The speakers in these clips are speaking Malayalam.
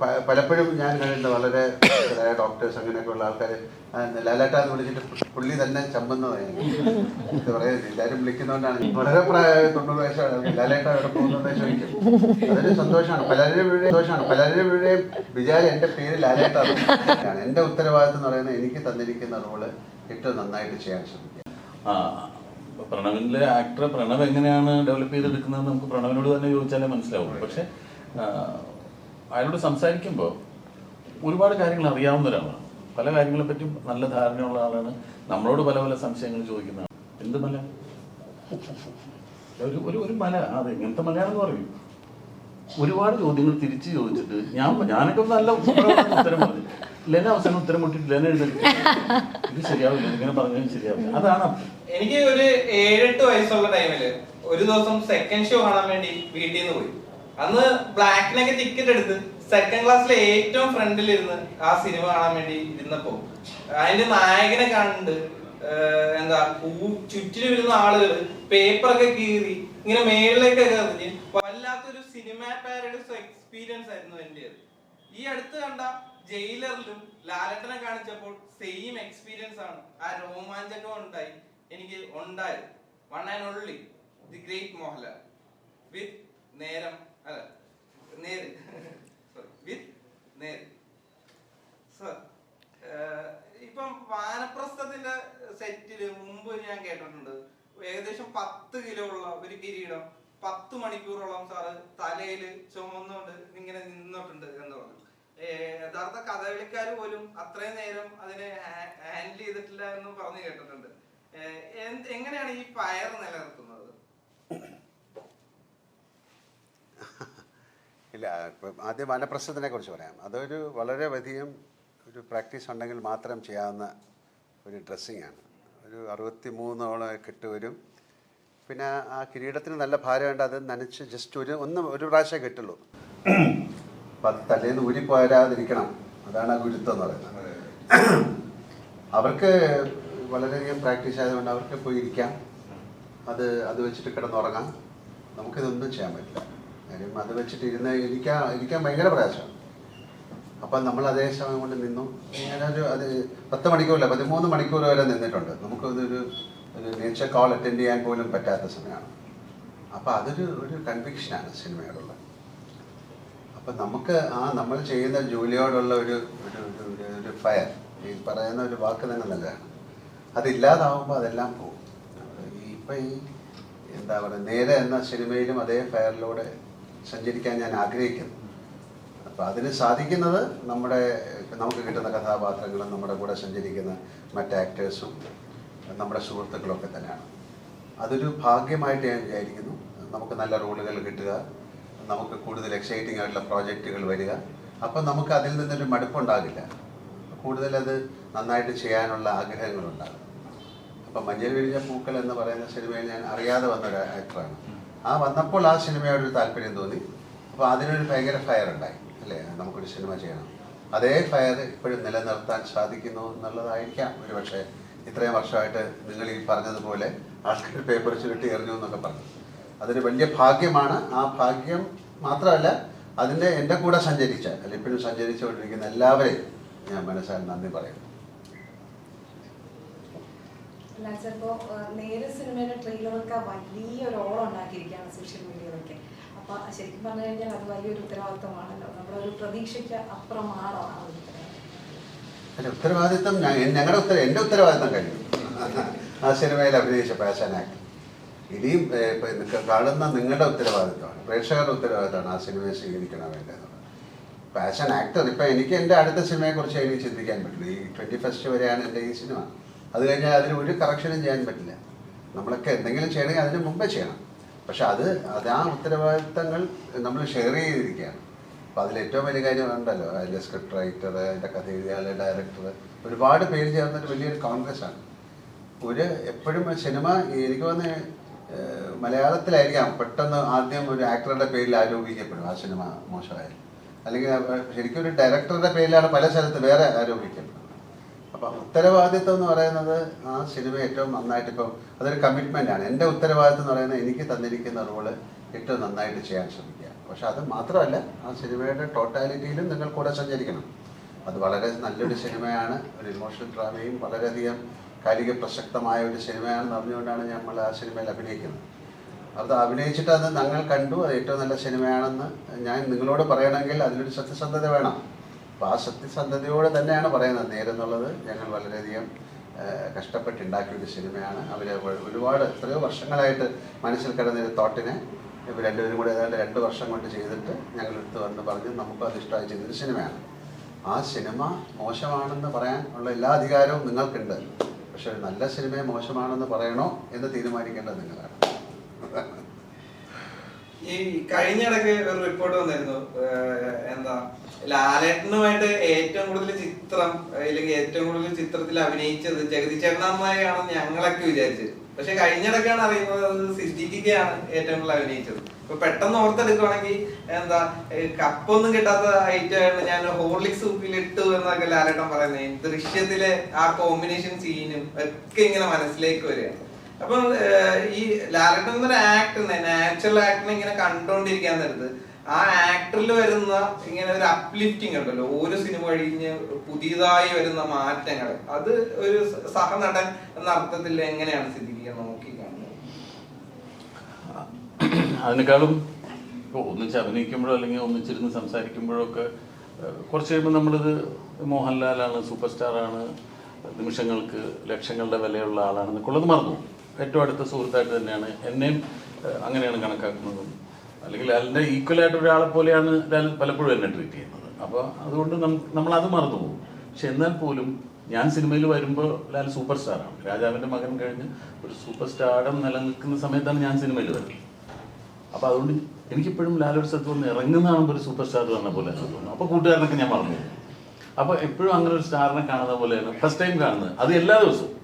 പലപ്പോഴും ഞാൻ കണ്ടിട്ടുണ്ട് വളരെ ഡോക്ടേഴ്സ് അങ്ങനെയൊക്കെ ഉള്ള ആൾക്കാർ ലാലാട്ടാന്ന് വിളിച്ചിട്ട് പു- പുള്ളി തന്നെ ചമ്പന്നതായിരുന്നു ഇത് പറയുന്നത് എല്ലാവരും വിളിക്കുന്നതുകൊണ്ടാണ് വളരെ പ്രായ തൊണ്ണൂറ് വയസ്സാണ്. ലാലേട്ട അവിടെ പോകുന്നത് ചോദിക്കും. അതൊരു സന്തോഷമാണ്. പലരുടെയും സന്തോഷമാണ്. പലരുടെയും വിചാരം എന്റെ പേര് ലാലേട്ട എന്റെ ഉത്തരവാദിത്വം എന്ന് പറയുന്നത് എനിക്ക് തന്നിരിക്കുന്ന റോൾ ഏറ്റവും നന്നായിട്ട് ചെയ്യാൻ ശ്രമിക്കുക. ഇപ്പൊ ആക്ടർ പ്രണവ് എങ്ങനെയാണ് ഡെവലപ്പ് ചെയ്തെടുക്കുന്നത് നമുക്ക് പ്രണവിനോട് തന്നെ ചോദിച്ചാലേ മനസ്സിലാവുള്ളൂ. പക്ഷെ അയാളോട് സംസാരിക്കുമ്പോൾ ഒരുപാട് കാര്യങ്ങൾ അറിയാവുന്ന ഒരാളാണ് പല കാര്യങ്ങളെ പറ്റിയും നല്ല ധാരണയുള്ള ആളാണ്. നമ്മളോട് പല പല സംശയങ്ങൾ ചോദിക്കുന്ന എന്ത് മല? ഒരു ഒരു ഒരു മല. അത് എങ്ങനത്തെ മലയാണെന്ന് പറയും. ഒരുപാട് ചോദ്യങ്ങൾ തിരിച്ച് ചോദിച്ചിട്ട് ഞാൻ ഞാനൊക്കെ നല്ല ഉത്തരം പറഞ്ഞു. ലെന അവസാനം ഉത്തരം മുട്ടിട്ട് ലെന എഴുതി ഇത് ശരിയാവില്ല. ഇങ്ങനെ പറഞ്ഞാലും ശരിയാവില്ല. അതാണ് എനിക്ക് ഒരു ഏഴെട്ട് വയസ്സുള്ള ടൈമിൽ ഒരു ദിവസം സെക്കൻഡ് ഷോ കാണാൻ വേണ്ടി വീട്ടിൽ നിന്ന് പോയി. അന്ന് ബ്ലാക്കിനൊക്കെ ടിക്കറ്റ് എടുത്ത് സെക്കൻഡ് ക്ലാസ്സിലെ ഏറ്റവും ഫ്രണ്ടിൽ ഇരുന്ന് ആ സിനിമ കാണാൻ വേണ്ടി ഇരുന്നപ്പോ അതിന്റെ നായകനെ കണ്ട് എന്താ പൂ ചുറ്റിലും ഇരുന്ന ആളുകൾ പേപ്പറൊക്കെ കീറി ഇങ്ങനെ മേളിലേക്കൊക്കെ എറിഞ്ഞ് വല്ലാത്തൊരു സിനിമ പാരഡൈസ് എക്സ്പീരിയൻസ് ആയിരുന്നു എന്റെ ഈ അടുത്ത് കണ്ട ജയിലറിലും ലാലട്ടനെ കാണിച്ചപ്പോൾ സെയിം എക്സ്പീരിയൻസ് ആണ് ആ രോമാഞ്ചകം ഉണ്ടായി എനിക്ക് ഉണ്ടായത്. One and only the great Mohanlal with നേരം നേര്. വിത്ത് നേര്. സർ ഇപ്പം വാനപ്രസ്ഥത്തിന്റെ സെറ്റിൽ മുമ്പ് ഞാൻ കേട്ടിട്ടുണ്ട്. ഏകദേശം പത്ത് കിലോ ഉള്ള ഒരു കിരീടം പത്ത് മണിക്കൂറോളം സാറ് തലയിൽ ചുമന്നുകൊണ്ട് ഇങ്ങനെ നിന്നിട്ടുണ്ട് എന്ന് പറഞ്ഞു. യഥാർത്ഥ കഥകളിക്കാർ പോലും അത്രയും നേരം അതിനെ ഹാൻഡിൽ ചെയ്തിട്ടില്ല എന്നും പറഞ്ഞു കേട്ടിട്ടുണ്ട്. എങ്ങനെയാണ് ഈ പയർ നിലനിർത്തുന്നത്? ഇല്ല ഇപ്പം ആദ്യം വനപ്രശ്നത്തിനെ കുറിച്ച് പറയാം. അതൊരു വളരെ അധികം ഒരു പ്രാക്ടീസ് ഉണ്ടെങ്കിൽ മാത്രം ചെയ്യാവുന്ന ഒരു ഡ്രസ്സിങ് ആണ്. ഒരു അറുപത്തി മൂന്നോളം കെട്ടുവരും പിന്നെ ആ കിരീടത്തിന് നല്ല ഭാരമുണ്ട്. അത് നനച്ച് ജസ്റ്റ് ഒരു ഒന്ന് ഒരു പ്രാവശ്യം കെട്ടുള്ളൂ. അപ്പം തലേന്ന് ഊരിപ്പോരാതിരിക്കണം. അതാണ് ആ ഗുരുത്വം എന്ന് പറയുന്നത്. അവർക്ക് വളരെയധികം പ്രാക്ടീസ് ആയതുകൊണ്ട് അവർക്ക് പോയിരിക്കാം അത് അത് വെച്ചിട്ട് കിടന്നുറങ്ങാം. നമുക്കിതൊന്നും ചെയ്യാൻ പറ്റില്ല. കാര്യം അത് വെച്ചിട്ട് ഇരുന്ന് ഇരിക്കാൻ ഇരിക്കാൻ ഭയങ്കര പ്രയാസമാണ്. അപ്പം നമ്മൾ അതേ സമയം കൊണ്ട് നിന്നു. ഞാനൊരു അത് പത്ത് മണിക്കൂറില്ല പതിമൂന്ന് മണിക്കൂർ വരെ നിന്നിട്ടുണ്ട്. നമുക്കതൊരു ഒരു നേച്ചർ കോൾ അറ്റൻഡ് ചെയ്യാൻ പോലും പറ്റാത്ത സമയമാണ്. അപ്പം അതൊരു ഒരു കൺവിക്ഷനാണ് സിനിമയോടുള്ള. അപ്പം നമുക്ക് ആ നമ്മൾ ചെയ്യുന്ന ജോലിയോടുള്ള ഒരു ഒരു ഒരു ഫയർ ഈ പറയുന്ന ഒരു വാക്ക് തന്നെ നല്ലതാണ്. അതില്ലാതാവുമ്പോൾ അതെല്ലാം പോകും. ഇപ്പം ഈ എന്താ പറയുക നേരെ എന്ന സിനിമയിലും അതേ ഫയറിലൂടെ സഞ്ചരിക്കാൻ ഞാൻ ആഗ്രഹിക്കുന്നു. അപ്പോൾ അതിന് സാധിക്കുന്നത് നമ്മുടെ നമുക്ക് കിട്ടുന്ന കഥാപാത്രങ്ങളും നമ്മുടെ കൂടെ സഞ്ചരിക്കുന്ന മറ്റ് ആക്ടേഴ്സും നമ്മുടെ സുഹൃത്തുക്കളൊക്കെ തന്നെയാണ്. അതൊരു ഭാഗ്യമായിട്ട് ഞാൻ വിചാരിക്കുന്നു. നമുക്ക് നല്ല റോളുകൾ കിട്ടുക നമുക്ക് കൂടുതൽ എക്സൈറ്റിംഗ് ആയിട്ടുള്ള പ്രോജക്റ്റുകൾ വരിക. അപ്പം നമുക്ക് അതിൽ നിന്നൊരു മടുപ്പുണ്ടാകില്ല. കൂടുതൽ അത് നന്നായിട്ട് ചെയ്യാനുള്ള ആഗ്രഹങ്ങളുണ്ടാകും. അപ്പം മഞ്ഞൾ വിരിഞ്ഞ പൂക്കൾ എന്ന് പറയുന്ന സിനിമയിൽ ഞാൻ അറിയാതെ വന്ന ഒരു ആക്ടറാണ് ആ വന്നപ്പോൾ ആ സിനിമയോട് ഒരു താല്പര്യം തോന്നി. അപ്പോൾ അതിനൊരു ഭയങ്കര ഫയർ ഉണ്ടായി അല്ലേ? നമുക്കൊരു സിനിമ ചെയ്യണം. അതേ ഫയർ ഇപ്പോഴും നിലനിർത്താൻ സാധിക്കുന്നു എന്നുള്ളതായിരിക്കാം. ഒരു പക്ഷേ ഇത്രയും വർഷമായിട്ട് നിങ്ങൾ ഈ പറഞ്ഞതുപോലെ ആൾക്കാർ പേപ്പർ ചുരുട്ടി എറിഞ്ഞു എന്നൊക്കെ പറഞ്ഞു. അതൊരു വലിയ ഭാഗ്യമാണ്. ആ ഭാഗ്യം മാത്രമല്ല അതിന്റെ എന്റെ കൂടെ സഞ്ചരിച്ച അല്ലെങ്കിൽ ഇപ്പോഴും സഞ്ചരിച്ചുകൊണ്ടിരിക്കുന്ന എല്ലാവരെയും ഞാൻ മനസ്സാൽ നന്ദി പറയുന്നു. ചിലപ്പോ നേരെ സിനിമയുടെ ട്രെയിലറൊക്കെ വലിയൊരു ഓളം ഉണ്ടാക്കിയിരിക്കുകയാണ് സോഷ്യൽ മീഡിയയിലൊക്കെ. അപ്പൊ ശരിക്കും പറഞ്ഞു കഴിഞ്ഞാൽ അത് വലിയൊരു ഉത്തരവാദിത്തമാണല്ലോ നമ്മുടെ ഒരു പ്രതീക്ഷയ്ക്ക് അപ്പുറമാണോ ആ ഒരു ഉത്തരവാദിത്തം ഞങ്ങളുടെ ഉത്തര എന്റെ ഉത്തരവാദിത്തം കഴിഞ്ഞു. ആ സിനിമയിൽ അഭിനയിച്ച പാഷൻ ആക്ട്. ഇനിയും കാണുന്ന നിങ്ങളുടെ ഉത്തരവാദിത്വമാണ്. പ്രേക്ഷകരുടെ ഉത്തരവാദിത്തമാണ് ആ സിനിമയെ സ്വീകരിക്കണം വേണ്ടത്. പാഷൻ ആക്ടർ ഇപ്പം എനിക്ക് എന്റെ അടുത്ത സിനിമയെക്കുറിച്ച് എനിക്ക് ചിന്തിക്കാൻ പറ്റില്ല. ഈ ട്വന്റി ഫസ്റ്റ് വരെയാണ് എന്റെ ഈ സിനിമ. അത് കഴിഞ്ഞാൽ അതിന് ഒരു കറക്ഷനും ചെയ്യാൻ പറ്റില്ല. നമ്മളൊക്കെ എന്തെങ്കിലും ചെയ്യണമെങ്കിൽ അതിന് മുമ്പേ ചെയ്യണം. പക്ഷെ അത് അത് ആ ഉത്തരവാദിത്തങ്ങൾ നമ്മൾ ഷെയർ ചെയ്തിരിക്കുകയാണ്. അപ്പോൾ അതിൽ ഏറ്റവും വലിയ കാര്യം ഉണ്ടല്ലോ അതിന്റെ സ്ക്രിപ്റ്റ് റൈറ്റർ അതിന്റെ കഥ എഴുതിയാലെ ഡയറക്ടർ ഒരുപാട് പേര് ചേർന്നൊരു വലിയൊരു കോൺഗ്രസ് ആണ്. ഒരു എപ്പോഴും സിനിമ എനിക്ക് വന്ന് മലയാളത്തിലായിരിക്കാം. പെട്ടെന്ന് ആദ്യം ഒരു ആക്ടറുടെ പേരിൽ ആരോപിക്കപ്പെടും ആ സിനിമ മോശമായാലും അല്ലെങ്കിൽ ശരിക്കും ഒരു ഡയറക്ടറുടെ പേരിലാണ് പല സ്ഥലത്ത് വേറെ ആരോപിക്കപ്പെടുന്നത് അപ്പം ഉത്തരവാദിത്വം എന്ന് പറയുന്നത് ആ സിനിമ ഏറ്റവും നന്നായിട്ട് ഇപ്പം അതൊരു കമ്മിറ്റ്മെന്റ് ആണ്. എന്റെ ഉത്തരവാദിത്വം എന്ന് പറയുന്നത് എനിക്ക് തന്നിരിക്കുന്ന റോൾ ഏറ്റവും നന്നായിട്ട് ചെയ്യാൻ ശ്രമിക്കുക. പക്ഷെ അത് മാത്രമല്ല ആ സിനിമയുടെ ടോട്ടാലിറ്റിയിലും നിങ്ങൾ കൂടെ സഞ്ചരിക്കണം. അത് വളരെ നല്ലൊരു സിനിമയാണ്. ഒരു ഇമോഷണൽ ഡ്രാമയും വളരെയധികം കാലിക പ്രസക്തമായ ഒരു സിനിമയാണെന്ന് അറിഞ്ഞുകൊണ്ടാണ് നമ്മൾ ആ സിനിമയിൽ അഭിനയിക്കുന്നത്. അത് അഭിനയിച്ചിട്ട് അത് ഞങ്ങൾ കണ്ടു. അത് ഏറ്റവും നല്ല സിനിമയാണെന്ന് ഞാൻ നിങ്ങളോട് പറയണമെങ്കിൽ അതിലൊരു സത്യസന്ധത വേണം. അപ്പോൾ ആ സത്യസന്ധതയോടെ തന്നെയാണ് പറയുന്നത്. നേരെന്നുള്ളത് ഞങ്ങൾ വളരെയധികം ഏഹ്, കഷ്ടപ്പെട്ടുണ്ടാക്കിയ ഒരു സിനിമയാണ് അവർ ഒരുപാട് എത്രയോ വർഷങ്ങളായിട്ട് മനസ്സിൽ കിടന്ന ഒരു തോട്ടിനെ ഇപ്പോൾ രണ്ടുപേരും കൂടെ ഏതാണ്ട് രണ്ട് വർഷം കൊണ്ട് ചെയ്തിട്ട് ഞങ്ങൾ എടുത്ത് വന്ന് പറഞ്ഞ് നമുക്ക് അത് ഇഷ്ടമായി ചെയ്തൊരു സിനിമയാണ്. ആ സിനിമ മോശമാണെന്ന് പറയാൻ ഉള്ള എല്ലാ അധികാരവും നിങ്ങൾക്കുണ്ട്. പക്ഷെ ഒരു നല്ല സിനിമയെ മോശമാണെന്ന് പറയണോ എന്ന് തീരുമാനിക്കേണ്ടത് നിങ്ങളാണ്. ഈ കഴിഞ്ഞിടയ്ക്ക് ഒരു റിപ്പോർട്ട് വന്നിരുന്നു. എന്താ ലാലേട്ടനുമായിട്ട് ഏറ്റവും കൂടുതൽ ചിത്രം അല്ലെങ്കിൽ ഏറ്റവും കൂടുതൽ ചിത്രത്തിൽ അഭിനയിച്ചത് ജഗതി ചേട്ടനാണെന്നാണ് ഞങ്ങളൊക്കെ വിചാരിച്ചത് പക്ഷെ കഴിഞ്ഞിടക്കാണ് അറിയുന്നത് അത് സിദ്ധിക്കുകയാണ് ഏറ്റവും കൂടുതൽ അഭിനയിച്ചത്. ഇപ്പൊ പെട്ടെന്ന് ഓർത്തെടുക്കുവാണെങ്കിൽ എന്താ കപ്പൊന്നും കിട്ടാത്ത ഐറ്റമാണ് ഞാൻ ഹോർലിക്സ് ഉപ്പിലിട്ടു എന്നൊക്കെ ലാലേട്ടൻ പറയുന്നത്. ദൃശ്യത്തിലെ ആ കോമ്പിനേഷൻ സീനും ഒക്കെ ഇങ്ങനെ മനസ്സിലേക്ക് വരികയാണ്. അപ്പൊ ഈ ലാലട്ടൻ എന്നൊരു ആക്ട് നാച്ചുറൽ ആക്ടറിനെ ഇങ്ങനെ കണ്ടുകൊണ്ടിരിക്കാൻ നേരത്ത്. ആ ആക്ടറിൽ വരുന്ന ഇങ്ങനെ ഒരു അപ്ലിഫ്റ്റിംഗ് ഉണ്ടല്ലോ. ഓരോ സിനിമ കഴിഞ്ഞ് പുതിയതായി വരുന്ന മാറ്റങ്ങൾ അത് ഒരു സഹനടൻ എന്ന അർത്ഥത്തിൽ എങ്ങനെയാണ് സിദ്ധിക്കുക നോക്കി കാണുന്നത്? അതിനേക്കാളും ഒന്നിച്ച് അഭിനയിക്കുമ്പോഴോ അല്ലെങ്കിൽ ഒന്നിച്ചിരുന്ന് സംസാരിക്കുമ്പോഴോ ഒക്കെ ഏഹ്, കുറച്ച് കഴിയുമ്പോൾ നമ്മളിത് മോഹൻലാലാണ് സൂപ്പർ സ്റ്റാറാണ് നിമിഷങ്ങൾക്ക് ലക്ഷങ്ങളുടെ വിലയുള്ള ആളാണെന്നൊക്കെ ഉള്ളത് മറന്നു ഏറ്റവും അടുത്ത സുഹൃത്തായിട്ട് തന്നെയാണ് എന്നെയും അങ്ങനെയാണ് കണക്കാക്കുന്നതും. അല്ലെങ്കിൽ അതിന്റെ ഈക്വലായിട്ട് ഒരാളെ പോലെയാണ് പലപ്പോഴും എന്നെ ട്രീറ്റ് ചെയ്യുന്നത്. അപ്പോൾ അതുകൊണ്ട് നമ്മൾ അത് മറന്നു പോകും. പക്ഷെ എന്നാൽ പോലും ഞാൻ സിനിമയിൽ വരുമ്പോൾ ലാൽ സൂപ്പർ സ്റ്റാറാണ് രാജാവിന്റെ മകൻ കഴിഞ്ഞ് ഒരു സൂപ്പർ സ്റ്റാർഡം നിലനിൽക്കുന്ന സമയത്താണ് ഞാൻ സിനിമയിൽ വരുന്നത്. അപ്പോൾ അതുകൊണ്ട് എനിക്കിപ്പോഴും ലാലൊരു സ്ഥലത്ത് വന്ന് ഇറങ്ങുന്ന കാണുമ്പോൾ ഒരു സൂപ്പർ സ്റ്റാർ വന്ന പോലെ തോന്നുന്നു. അപ്പോൾ കൂട്ടുകാരനൊക്കെ ഞാൻ മറന്നു അപ്പോൾ അപ്പൊ എപ്പോഴും അങ്ങനെ ഒരു സ്റ്റാറിനെ കാണുന്ന പോലെയാണ് ഫസ്റ്റ് ടൈം കാണുന്നത്. അത് എല്ലാ ദിവസവും.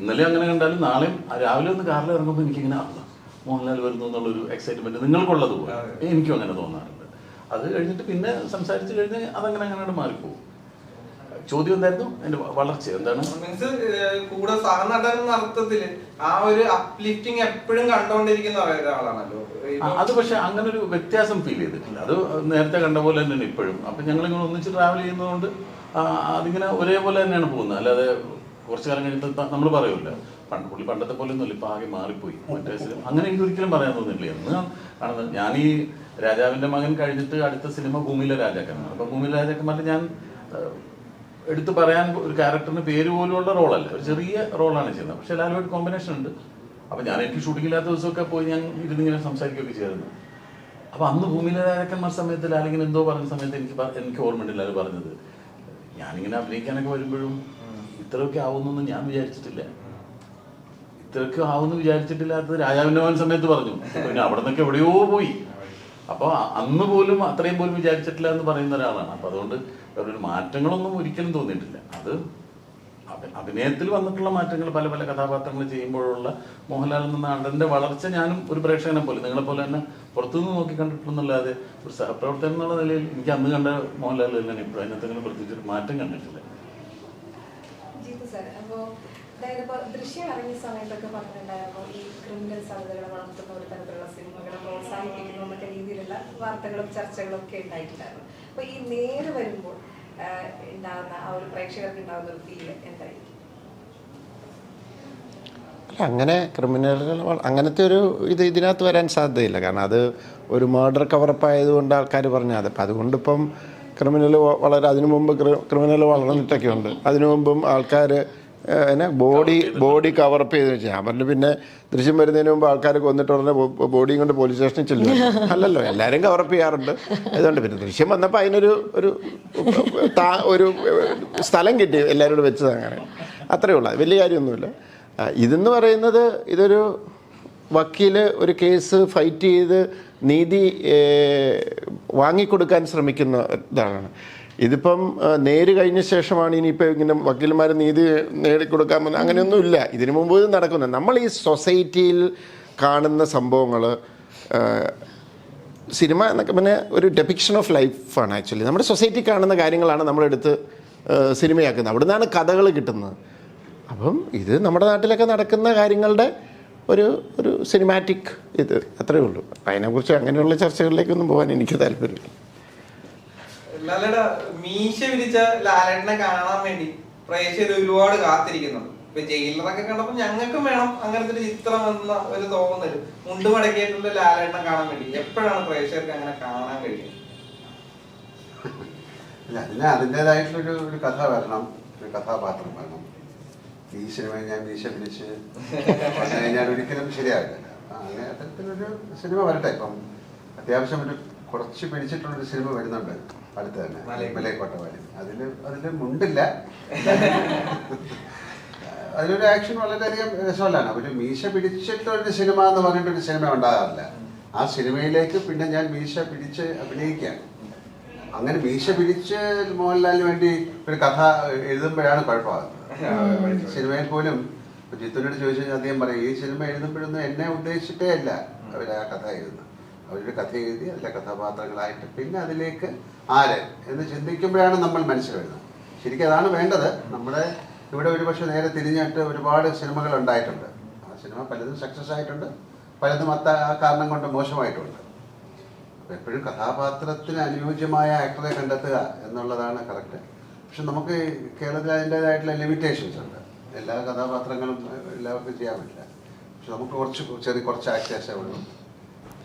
ഇന്നലെ അങ്ങനെ കണ്ടാലും നാളെയും രാവിലെ ഒന്ന് കാറിൽ ഇറങ്ങുമ്പോൾ എനിക്കിങ്ങനെ മോഹൻലാൽ വരുന്നു എന്നുള്ളൊരു എക്സൈറ്റ്മെന്റ് നിങ്ങൾക്കുള്ളത് പോലെ എനിക്കും അങ്ങനെ തോന്നാറുണ്ട്. അത് കഴിഞ്ഞിട്ട് പിന്നെ സംസാരിച്ചു കഴിഞ്ഞ് അതങ്ങനെ അങ്ങനെ മാറിപ്പോകും ചോദ്യം എന്തായിരുന്നു? എന്റെ വളർച്ച എന്താണ്? മീൻസ് കൂടെ സഹനടൻ അർത്ഥത്തിൽ ആ ഒരു അപ്ലിഫ്റ്റിംഗ് എപ്പോഴും കണ്ടോണ്ടിരിക്കുന്ന ഒരാളാണല്ലോ. അത് പക്ഷെ അങ്ങനെ ഒരു വ്യത്യാസം ഫീൽ ചെയ്തിട്ടില്ല. അത് നേരത്തെ കണ്ട പോലെ തന്നെയാണ് ഇപ്പോഴും. അപ്പൊ ഞങ്ങൾ ഇങ്ങനെ ഒന്നിച്ച് ട്രാവൽ ചെയ്യുന്നതുകൊണ്ട് അതിങ്ങനെ ഒരേപോലെ തന്നെയാണ് പോകുന്നത്. അല്ലാതെ കുറച്ചു കാലം കഴിഞ്ഞിട്ട് നമ്മൾ പറയുമല്ലോ പണ്ട് പുള്ളി പണ്ടത്തെ പോലെ ഒന്നുമില്ല ഇപ്പം ആകെ മാറിപ്പോയി. മറ്റേ അങ്ങനെ എനിക്ക് ഒരിക്കലും പറയാൻ തോന്നിയിട്ടില്ല. എന്ന് കാണുന്നത് ഞാൻ ഈ രാജാവിന്റെ മകൻ കഴിഞ്ഞിട്ട് അടുത്ത സിനിമ ഭൂമിയിലെ രാജാക്കന്മാർ അപ്പം ഭൂമിയിലെ രാജാക്കന്മാരിൽ ഞാൻ എടുത്തു പറയാൻ ഒരു ക്യാരക്ടറിന് പേര് പോലുള്ള റോളല്ല. ഒരു ചെറിയ റോളാണ് ചെയ്യുന്നത്. പക്ഷെ ലാലുമായിട്ട് കോമ്പിനേഷൻ ഉണ്ട്. അപ്പൊ ഞാൻ എനിക്ക് ഷൂട്ടിംഗ് ഇല്ലാത്ത ദിവസമൊക്കെ പോയി ഞാൻ ഇരുന്നിങ്ങനെ സംസാരിക്കുകയൊക്കെ ചെയ്തിരുന്നു. അപ്പൊ അന്ന് ഭൂമിയിലെ രാജാക്കന്മാർ സമയത്ത് ലാലിങ്ങനെ എന്തോ പറഞ്ഞ സമയത്ത് എനിക്ക് എനിക്ക് ഓർമ്മയുണ്ട് ലാൽ പറഞ്ഞത്. ഞാനിങ്ങനെ അഭിനയിക്കാനൊക്കെ വരുമ്പോഴും ഇത്രയൊക്കെ ആവുന്നൊന്നും ഞാൻ വിചാരിച്ചിട്ടില്ല. ഇത്രയൊക്കെ ആവുമെന്ന് വിചാരിച്ചിട്ടില്ലാത്തത് രാജാവിന്റെ മോൻ സമയത്ത് പറഞ്ഞു. പിന്നെ അവിടെ നിന്നൊക്കെ എവിടെയോ പോയി. അപ്പൊ അ- അന്ന് പോലും അത്രയും പോലും വിചാരിച്ചിട്ടില്ല എന്ന് പറയുന്ന ഒരാളാണ്. അപ്പൊ അതുകൊണ്ട് ഒരു മാറ്റങ്ങളൊന്നും ഒരിക്കലും തോന്നിയിട്ടില്ല. അത് അഭിനയത്തിൽ വന്നിട്ടുള്ള മാറ്റങ്ങൾ പല പല കഥാപാത്രങ്ങൾ ചെയ്യുമ്പോഴുള്ള മോഹൻലാൽ എന്ന നടന്റെ വളർച്ച ഞാനും ഒരു പ്രേക്ഷകനെ പോലെ നിങ്ങളെ പോലെ തന്നെ പുറത്തുനിന്ന് നോക്കി കണ്ടിട്ടുണ്ടെന്നല്ലാതെ ഒരു സഹപ്രവർത്തകൻ എന്നുള്ള നിലയിൽ എനിക്ക് അന്ന് കണ്ട മോഹൻലാൽ തന്നെ ഇപ്പോഴും അതിനകത്ത് പ്രത്യേകിച്ച് ഒരു മാറ്റം കണ്ടിട്ടില്ല. അപ്പോൾ അതായത് സമയത്തൊക്കെ ഈ ക്രിമിനൽ വളർത്തുന്ന ഒരു തരത്തിലുള്ള അപ്പോൾ ഈ നേരെ വരുമ്പോൾ ആ ഒരു പ്രേക്ഷകർക്ക് ഉണ്ടാകുന്ന ഒരു ഫീൽ എന്തായിരിക്കും? അങ്ങനെ ക്രിമിനലുകൾ അങ്ങനത്തെ ഒരു ഇത് ഇതിനകത്ത് വരാൻ സാധ്യതയില്ല. കാരണം അത് ഒരു മർഡർ കവറപ്പ് ആയതുകൊണ്ട് ആൾക്കാർ പറഞ്ഞാൽ അത് അപ്പം അതുകൊണ്ടിപ്പം ക്രിമിനൽ വളരെ അതിനു മുമ്പ് ക്രിമിനൽ വളർന്നിട്ടൊക്കെ ഉണ്ട്. അതിനു മുമ്പും ആൾക്കാർ എന്നെ ബോഡി ബോഡി കവറപ്പ് ചെയ്തെന്ന് വെച്ചാൽ ഞാൻ പറഞ്ഞു പിന്നെ ദൃശ്യം വരുന്നതിന് മുമ്പ് ആൾക്കാർ കൊന്നിട്ട് ഉടനെ ബോ- ബോഡിയും കൊണ്ട് പോലീസ് സ്റ്റേഷനിൽ ചെല്ലും. അല്ലല്ലോ എല്ലാവരും കവറപ്പ് ചെയ്യാറുണ്ട്. അതുകൊണ്ട് പിന്നെ ദൃശ്യം വന്നപ്പോൾ അതിനൊരു ഒരു താ- ഒരു സ്ഥലം കിട്ടി എല്ലാവരും കൂടെ വെച്ചത് അങ്ങനെ. അത്രയേ ഉള്ളൂ. വലിയ കാര്യമൊന്നുമില്ല. ഇതെന്ന് പറയുന്നത് ഇതൊരു വക്കീൽ ഒരു കേസ് ഫൈറ്റ് ചെയ്ത് നീതി വാങ്ങിക്കൊടുക്കാൻ ശ്രമിക്കുന്ന ഇതാണ്. ഇതിപ്പം നേര് കഴിഞ്ഞ ശേഷമാണ് ഇനിയിപ്പോൾ ഇങ്ങനെ വക്കീൽമാർ നീതി നേടിക്കൊടുക്കാൻ പോകുന്നത് അങ്ങനെയൊന്നുമില്ല. ഇതിനു മുമ്പ് ഇത് നടക്കുന്നത് നമ്മൾ ഈ സൊസൈറ്റിയിൽ കാണുന്ന സംഭവങ്ങൾ സിനിമ എന്നൊക്കെ പിന്നെ ഒരു ഡെപിക്ഷൻ ഓഫ് ലൈഫാണ് ആക്ച്വലി നമ്മുടെ സൊസൈറ്റി കാണുന്ന കാര്യങ്ങളാണ് നമ്മളെടുത്ത് സിനിമയാക്കുന്നത്. അവിടെ നിന്നാണ് കഥകൾ കിട്ടുന്നത്. അപ്പം ഇത് നമ്മുടെ നാട്ടിലൊക്കെ നടക്കുന്ന കാര്യങ്ങളുടെ ഒരു ഒരു സിനിമാറ്റിക് ഇത്. അത്രയേ ഉള്ളൂ. അതിനെക്കുറിച്ച് അങ്ങനെയുള്ള ചർച്ചകളിലേക്കൊന്നും പോകാൻ എനിക്ക് താല്പര്യമില്ല. ലാലേട്ടാ മീശ വിരിച്ച ലാലേട്ടനെ കാണാൻ വേണ്ടി പ്രേക്ഷകർ ഒരുപാട് കാത്തിരിക്കുന്നുണ്ട് ഇപ്പൊ ജയിലറൊക്കെ കണ്ടപ്പോ ഞങ്ങൾക്കും വേണം അങ്ങനത്തെ ഒരു ചിത്രം എന്ന ഒരു തോന്നുന്നത് മുണ്ട് മടക്കിയിട്ടുള്ള ലാലേട്ടനെ കാണാൻ വേണ്ടി. എപ്പോഴാണ് പ്രേക്ഷകർക്ക് അങ്ങനെ കാണാൻ കഴിയുന്നത്? അല്ല അതിന് അതിന്റെതായിട്ടുള്ളൊരു ഒരു കഥ വരണം. ഒരു കഥാപാത്രം വരണം. ഈ സിനിമ ഞാൻ മീശ പിടിച്ച് വന്നു കഴിഞ്ഞാൽ ഒരിക്കലും ശരിയാകില്ല അങ്ങനെ അത്തരത്തിലൊരു സിനിമ വരട്ടെ. ഇപ്പം അത്യാവശ്യം ഒരു കുറച്ച് പിടിച്ചിട്ടുള്ളൊരു സിനിമ വരുന്നുണ്ട്. അടുത്ത് തന്നെ മലയക്കോട്ട. വാലി അതിൽ അതിൽ മുണ്ടില്ല. അതിലൊരു ആക്ഷൻ വളരെയധികം രസമല്ലാണ് ഒരു മീശ പിടിച്ചിട്ടൊരു സിനിമ എന്ന് പറഞ്ഞിട്ടൊരു സിനിമ ഉണ്ടാകാറില്ല. ആ സിനിമയിലേക്ക് പിന്നെ ഞാൻ മീശ പിടിച്ച് അഭിനയിക്കുകയാണ് അങ്ങനെ മീശ പിടിച്ച് മോഹൻലാലിന് വേണ്ടി ഒരു കഥ എഴുതുമ്പോഴാണ് കുഴപ്പമാകുന്നത്. സിനിമയിൽ പോലും ജിത്തുനോട് ചോദിച്ചു കഴിഞ്ഞാൽ അദ്ദേഹം പറയും ഈ സിനിമ എഴുതുമ്പോഴൊന്നും എന്നെ ഉദ്ദേശിച്ചിട്ടേ അല്ല അവർ ആ കഥ എഴുതുന്നത്. അവരൊരു കഥ എഴുതി അതിലെ കഥാപാത്രങ്ങളായിട്ട്. പിന്നെ അതിലേക്ക് ആര് എന്ന് ചിന്തിക്കുമ്പോഴാണ് നമ്മൾ മനസ്സിൽ വരുന്നത്. ശരിക്കും അതാണ് വേണ്ടത്. നമ്മുടെ ഇവിടെ ഒരുപക്ഷെ നേരെ തിരിഞ്ഞിട്ട് ഒരുപാട് സിനിമകൾ ഉണ്ടായിട്ടുണ്ട്. ആ സിനിമ പലതും സക്സസ് ആയിട്ടുണ്ട്. പലതും അത്ത കാരണം കൊണ്ട് മോശമായിട്ടുണ്ട്. അപ്പോൾ എപ്പോഴും കഥാപാത്രത്തിന് അനുയോജ്യമായ ആക്ടറെ കണ്ടെത്തുക എന്നുള്ളതാണ് കറക്റ്റ് പക്ഷെ നമുക്ക് കേരളത്തിൽ അതിന്റെതായിട്ടുള്ള ലിമിറ്റേഷൻസ് ഉണ്ട്. എല്ലാ കഥാപാത്രങ്ങളും എല്ലാവർക്കും ചെയ്യാൻ പറ്റില്ല. പക്ഷെ നമുക്ക് കുറച്ച് ചെറിയ കുറച്ച് ആക്ടേഴ്സേ ഉള്ളൂ.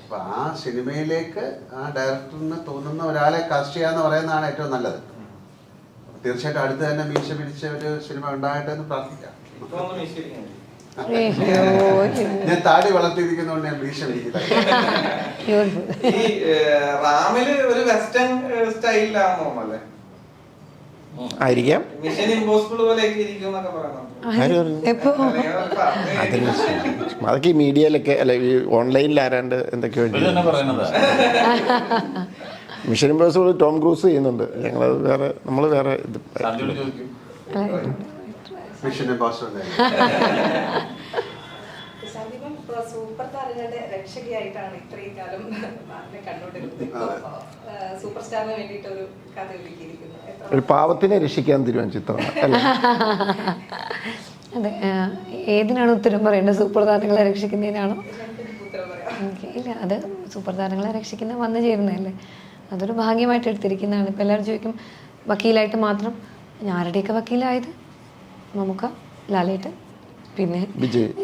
അപ്പൊ ആ സിനിമയിലേക്ക് ആ ഡയറക്ടറിന് തോന്നുന്ന ഒരാളെ കാസ്റ്റ് ചെയ്യാന്ന് പറയുന്നതാണ് ഏറ്റവും നല്ലത്. തീർച്ചയായിട്ടും അടുത്ത് തന്നെ മീശ പിടിച്ച ഒരു സിനിമ ഉണ്ടാകട്ടെ എന്ന് പ്രാർത്ഥിക്കാം ഞാൻ താടി വളർത്തിയിരിക്കുന്നതുകൊണ്ട് ഞാൻ മീശ പിടിക്കില്ല. ഈ റാമിൽ ഒരു വെസ്റ്റേൺ സ്റ്റൈലിലാണോ തോന്നുന്നല്ലേ എപ്പോ? അതിന് അതൊക്കെ ഈ മീഡിയയിലൊക്കെ അല്ല ഈ ഓൺലൈനിൽ ആരാണ്ട് എന്തൊക്കെയോ മിഷൻ ഇമ്പോസിബിൾ ടോം ക്രൂസ് ചെയ്യുന്നുണ്ട്. ഞങ്ങളത് വേറെ നമ്മൾ വേറെ ഇത് മിഷൻ ഇമ്പോസിബിൾ സൂപ്പർ താരങ്ങളുടെ രക്ഷകയായിട്ടാണ് ഇത്രയും കാലം മാറിനെ കണ്ടുകൊണ്ടിരുന്നത്. സൂപ്പർ സ്റ്റാറിന് വേണ്ടിയിട്ട് ഒരു കഥ ഒരുക്കിയിരിക്കുന്നു ഒരു പാവത്തിനെ രക്ഷിക്കാൻ തീരുമാനിച്ചിട്ടാണ് അല്ല? അതെ ഏതിനാണ് ഉത്തരം പറയേണ്ടത്? സൂപ്പർ താരങ്ങളെ രക്ഷിക്കുന്നതിനാണോ? ഇല്ല അത് സൂപ്പർ താരങ്ങളെ രക്ഷിക്കുന്ന വന്നു ചേരുന്നതല്ലേ? അതൊരു ഭാഗ്യമായിട്ട് എടുത്തിരിക്കുന്നതാണ്. ഇപ്പം എല്ലാവരും ചോദിക്കും വക്കീലായിട്ട് മാത്രം? ഞാൻ ആരുടെയൊക്കെ വക്കീലായത്? മമ്മൂക്ക ലാലേട്ടൻ? പിന്നെ